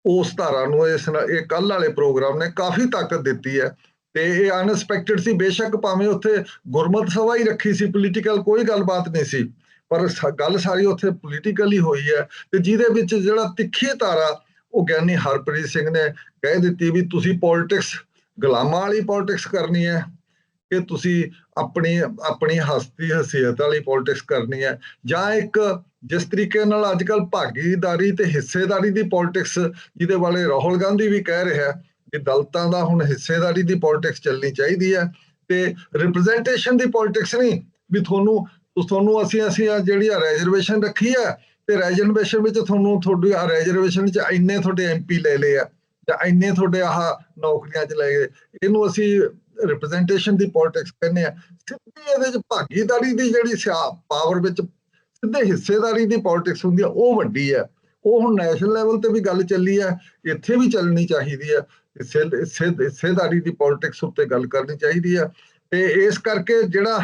ਉਸ ਧਾਰਾ ਨੂੰ ਇਸ ਨਾਲ ਇਹ ਕੱਲ ਵਾਲੇ ਪ੍ਰੋਗਰਾਮ ਨੇ ਕਾਫੀ ਤਾਕਤ ਦਿੱਤੀ ਹੈ। ਤੇ ਇਹ ਅਨਐਕਸਪੈਕਟਡ ਸੀ। ਬੇਸ਼ੱਕ ਭਾਵੇਂ ਉੱਥੇ ਗੁਰਮਤ ਸਭਾ ਹੀ ਰੱਖੀ ਸੀ ਪੋਲੀਟੀਕਲ ਕੋਈ ਗੱਲਬਾਤ ਨਹੀਂ ਸੀ। ਪਰ ਸ- ਗੱਲ ਸਾਰੀ ਉੱਥੇ ਪੋਲੀਟੀਕਲ ਹੀ ਹੋਈ ਹੈ ਤੇ ਜਿਹਦੇ ਵਿੱਚ ਜਿਹੜਾ ਤਿੱਖੀ ਧਾਰਾ ਉਹ ਗਿਆਨੀ ਹਰਪ੍ਰੀਤ ਸਿੰਘ ਨੇ ਕਹਿ ਦਿੱਤੀ ਵੀ ਤੁਸੀਂ ਪੋਲਿਟਿਕਸ ਗੁਲਾਮਾਂ ਵਾਲੀ ਪੋਲਿਟਿਕਸ ਕਰਨੀ ਹੈ ਕਿ ਤੁਸੀਂ ਆਪਣੀ ਆਪਣੀ ਹਸਤੀ, ਹਸੀਅਤ ਵਾਲੀ ਪੋਲਿਟਿਕਸ ਕਰਨੀ ਹੈ। ਜਾਂ ਇੱਕ ਜਿਸ ਤਰੀਕੇ ਨਾਲ ਅੱਜ ਕੱਲ ਭਾਗੀਦਾਰੀ ਤੇ ਹਿੱਸੇਦਾਰੀ ਦੀ ਪੋਲਿਟਿਕਸ ਜਿਹਦੇ ਬਾਰੇ ਰਾਹੁਲ ਗਾਂਧੀ ਵੀ ਕਹਿ ਰਿਹਾ ਕਿ ਦਲਤਾਂ ਦਾ ਹੁਣ ਹਿੱਸੇਦਾਰੀ ਦੀ ਪੋਲਿਟਿਕਸ ਚੱਲਣੀ ਚਾਹੀਦੀ ਹੈ ਤੇ ਰਿਪਰੈਜ਼ੈਂਟੇਸ਼ਨ ਦੀ ਪੋਲਿਟਿਕਸ ਨਹੀਂ, ਵੀ ਤੁਹਾਨੂੰ ਤੁਹਾਨੂੰ ਅਸੀਂ ਅਸੀਂ ਆ ਜਿਹੜੀ ਆ ਰੈਜ਼ਰਵੇਸ਼ਨ ਰੱਖੀ ਹੈ ਤੇ ਰੈਜ਼ਰਵੇਸ਼ਨ ਵਿੱਚ ਤੁਹਾਨੂੰ ਤੁਹਾਡੀ ਆ ਰੈਜ਼ਰਵੇਸ਼ਨ 'ਚ ਇੰਨੇ ਤੁਹਾਡੇ ਐਮਪੀ ਲੈ ਲਏ ਆ ਜਾਂ ਇੰਨੇ ਤੁਹਾਡੇ ਆਹ ਨੌਕਰੀਆਂ 'ਚ ਲੈ ਗਏ, ਇਹਨੂੰ ਅਸੀਂ ਰਿਪਰੈਜ਼ੈਂਟੇਸ਼ਨ ਦੀ ਪੋਲਿਟਿਕਸ ਕਹਿੰਦੇ ਆ ਸਿੱਧੀ ਇਹਦੇ 'ਚ ਭਾਗੀਦਾਰੀ ਦੀ ਜਿਹੜੀ ਪਾਵਰ ਵਿੱਚ ਸਿੱਧੇ ਹਿੱਸੇਦਾਰੀ ਦੀ ਪੋਲਿਟਿਕਸ ਹੁੰਦੀ ਆ ਉਹ ਵੱਡੀ ਹੈ। ਉਹ ਹੁਣ ਨੈਸ਼ਨਲ ਲੈਵਲ ਤੇ ਵੀ ਗੱਲ ਚੱਲੀ ਹੈ, ਇੱਥੇ ਵੀ ਚੱਲਣੀ ਚਾਹੀਦੀ ਹੈ। ਹਿੱਸੇ ਹਿੱਸੇਦਾਰੀ ਦੀ ਪੋਲਿਟਿਕਸ ਉੱਤੇ ਗੱਲ ਕਰਨੀ ਚਾਹੀਦੀ ਹੈ ਤੇ ਇਸ ਕਰਕੇ ਜਿਹੜਾ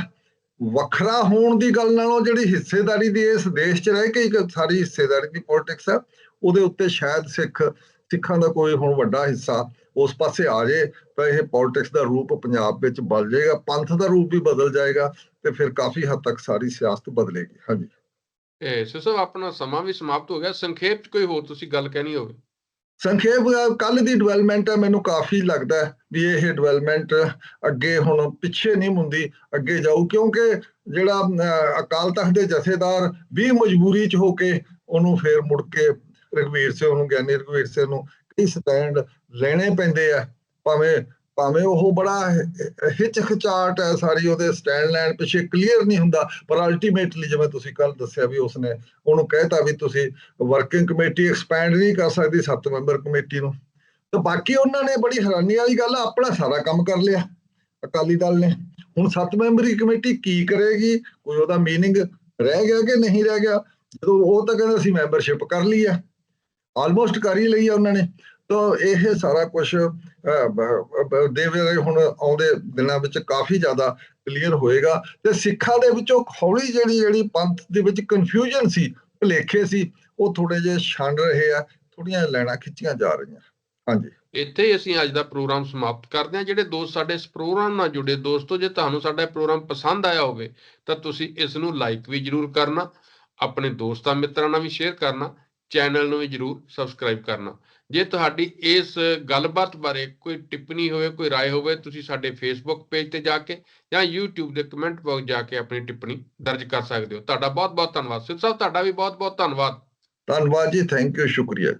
ਵੱਖਰਾ ਹੋਣ ਦੀ ਗੱਲ ਨਾਲੋਂ ਜਿਹੜੀ ਹਿੱਸੇਦਾਰੀ ਦੀ ਇਸ ਦੇਸ਼ 'ਚ ਰਹਿ ਕੇ ਇੱਕ ਸਾਰੀ ਹਿੱਸੇਦਾਰੀ ਦੀ ਪੋਲਿਟਿਕਸ ਹੈ ਉਹਦੇ ਉੱਤੇ ਸ਼ਾਇਦ ਸਿੱਖ, ਸਿੱਖਾਂ ਦਾ ਕੋਈ ਹੁਣ ਵੱਡਾ ਹਿੱਸਾ ਉਸ ਪਾਸੇ ਆ ਜੇ, ਤਾਂ ਇਹ ਪੋਲਿਟਿਕਸ ਦਾ ਰੂਪ ਪੰਜਾਬ ਵਿੱਚ ਬਦਲ ਜਾਏਗਾ, ਪੰਥ ਦਾ ਰੂਪ ਵੀ ਬਦਲ ਜਾਏਗਾ ਤੇ ਫਿਰ ਕਾਫੀ ਹੱਦ ਤੱਕ ਸਾਰੀ ਸਿਆਸਤ ਬਦਲੇਗੀ। ਹਾਂਜੀ। ਇਹ ਸਿਸੋ ਆਪਣਾ ਸਮਾਂ ਵੀ ਸਮਾਪਤ ਹੋ ਗਿਆ। ਸੰਖੇਪ ਚ ਕੋਈ ਹੋਰ ਤੁਸੀਂ ਗੱਲ ਕਹਿਣੀ ਹੋਵੇ। ਸੰਖੇਪ ਕੱਲ ਦੀ ਡਿਵੈਲਪਮੈਂਟ ਹੈ ਮੈਨੂੰ ਕਾਫੀ ਲੱਗਦਾ ਵੀ ਇਹ ਡਿਵੈਲਪਮੈਂਟ ਅੱਗੇ ਹੁਣ ਪਿੱਛੇ ਨਹੀਂ ਹੁੰਦੀ ਅੱਗੇ ਜਾਊ ਕਿਉਂਕਿ ਜਿਹੜਾ ਅਹ, ਅਕਾਲ ਤਖਤ ਦੇ ਜਥੇਦਾਰ ਵੀ ਮਜਬੂਰੀ ਚ ਹੋ ਕੇ ਉਹਨੂੰ ਫੇਰ ਮੁੜ ਕੇ ਰਘਵੀਰ ਸਿੰਘ ਨੂੰ ਗਿਆਨੀ ਰਘਵੀਰ ਸਿੰਘ ਨੂੰ ਕਈ ਸਟੈਂਡ ਲੈਣੇ ਪੈਂਦੇ ਆ ਭਾਵੇਂ ਭਾਵੇਂ ਉਹ ਬੜਾ ਹਿਚਕਚਾਟ ਹੈ ਸਾਰੀ ਉਹਦੇ ਸਟੈਂਡ ਲੈਣ ਪਿੱਛੇ ਕਲੀਅਰ ਨਹੀਂ ਹੁੰਦਾ, ਪਰ ਅਲਟੀਮੇਟਲੀ ਜਿਵੇਂ ਤੁਸੀਂ ਕੱਲ ਦੱਸਿਆ ਵੀ ਉਸਨੇ ਉਹਨੂੰ ਕਹਿਤਾ ਵੀ ਤੁਸੀਂ ਵਰਕਿੰਗ ਕਮੇਟੀ ਐਕਸਪੈਂਡ ਨਹੀਂ ਕਰ ਸਕਦੀ ਸੱਤ ਮੈਂਬਰ ਕਮੇਟੀ ਨੂੰ। ਤੇ ਬਾਕੀ ਉਹਨਾਂ ਨੇ ਬੜੀ ਹੈਰਾਨੀ ਵਾਲੀ ਗੱਲ ਆਪਣਾ ਸਾਰਾ ਕੰਮ ਕਰ ਲਿਆ ਅਕਾਲੀ ਦਲ ਨੇ। ਹੁਣ ਸੱਤ ਮੈਂਬਰੀ ਕਮੇਟੀ ਕੀ ਕਰੇਗੀ, ਕੋਈ ਉਹਦਾ ਮੀਨਿੰਗ ਰਹਿ ਗਿਆ ਕਿ ਨਹੀਂ ਰਹਿ ਗਿਆ? ਜਦੋਂ ਉਹ ਤਾਂ ਕਹਿੰਦੇ ਅਸੀਂ ਮੈਂਬਰਸ਼ਿਪ ਕਰ ਲਈ ਆ। ਆਲਮੋਸਟ ਕਰ ਹੀ ਲਈ ਆ ਉਹਨਾਂ ਨੇ। ਤਾਂ ਇਹ ਸਾਰਾ ਕੁਝ ਦੇ ਹੁਣ ਆਉਂਦੇ ਦਿਨਾਂ ਵਿੱਚ ਕਾਫੀ ਜ਼ਿਆਦਾ ਕਲੀਅਰ ਹੋਏਗਾ ਤੇ ਸਿੱਖਾਂ ਦੇ ਵਿੱਚੋਂ ਹੌਲੀ ਜਿਹੜੀ ਜਿਹੜੀ ਪੰਥ ਦੇ ਵਿੱਚ ਕਨਫਿਊਜ਼ਨ ਸੀ, ਭੁਲੇਖੇ ਸੀ, ਉਹ ਥੋੜੇ ਜਿਹੇ ਛੰਡ ਰਹੇ ਆ ਥੋੜੀਆਂ ਲੈਣਾ ਖਿੱਚੀਆਂ ਜਾ ਰਹੀਆਂ। ਹਾਂਜੀ। ਇੱਥੇ ਹੀ ਅਸੀਂ ਅੱਜ ਦਾ ਪ੍ਰੋਗਰਾਮ ਸਮਾਪਤ ਕਰਦੇ ਹਾਂ। ਜਿਹੜੇ ਦੋਸਤ ਸਾਡੇ ਇਸ ਪ੍ਰੋਗਰਾਮ ਨਾਲ ਜੁੜੇ, ਦੋਸਤੋ, ਜੇ ਤੁਹਾਨੂੰ ਸਾਡਾ ਇਹ ਪ੍ਰੋਗਰਾਮ ਪਸੰਦ ਆਇਆ ਹੋਵੇ, ਤਾਂ ਤੁਸੀਂ ਇਸ ਨੂੰ ਲਾਈਕ ਵੀ ਜਰੂਰ ਕਰਨਾ, ਆਪਣੇ ਦੋਸਤਾਂ ਮਿੱਤਰਾਂ ਨਾਲ ਵੀ ਸ਼ੇਅਰ ਕਰਨਾ ਚੈਨਲ ਨੂੰ ਵੀ ਜਰੂਰ ਸਬਸਕ੍ਰਾਈਬ ਕਰਨਾ। ਜੇ ਤੁਹਾਡੀ ਇਸ ਗੱਲਬਾਤ ਬਾਰੇ ਕੋਈ ਟਿੱਪਣੀ ਹੋਵੇ ਕੋਈ رائے ਹੋਵੇ ਤੁਸੀਂ ਸਾਡੇ ਫੇਸਬੁੱਕ ਪੇਜ ਤੇ ਜਾ ਕੇ ਜਾਂ YouTube ਦੇ ਕਮੈਂਟ ਬਾਕਸ ਜਾ ਕੇ ਆਪਣੀ ਟਿੱਪਣੀ ਦਰਜ ਕਰ ਸਕਦੇ ਹੋ ਤੁਹਾਡਾ ਬਹੁਤ ਬਹੁਤ ਧੰਨਵਾਦ ਸਿਰ ਸਾਹਿਬ ਤੁਹਾਡਾ ਵੀ ਬਹੁਤ ਬਹੁਤ ਧੰਨਵਾਦ ਧੰਨਵਾਦ ਜੀ ਥੈਂਕ ਯੂ ਸ਼ੁਕਰੀਆ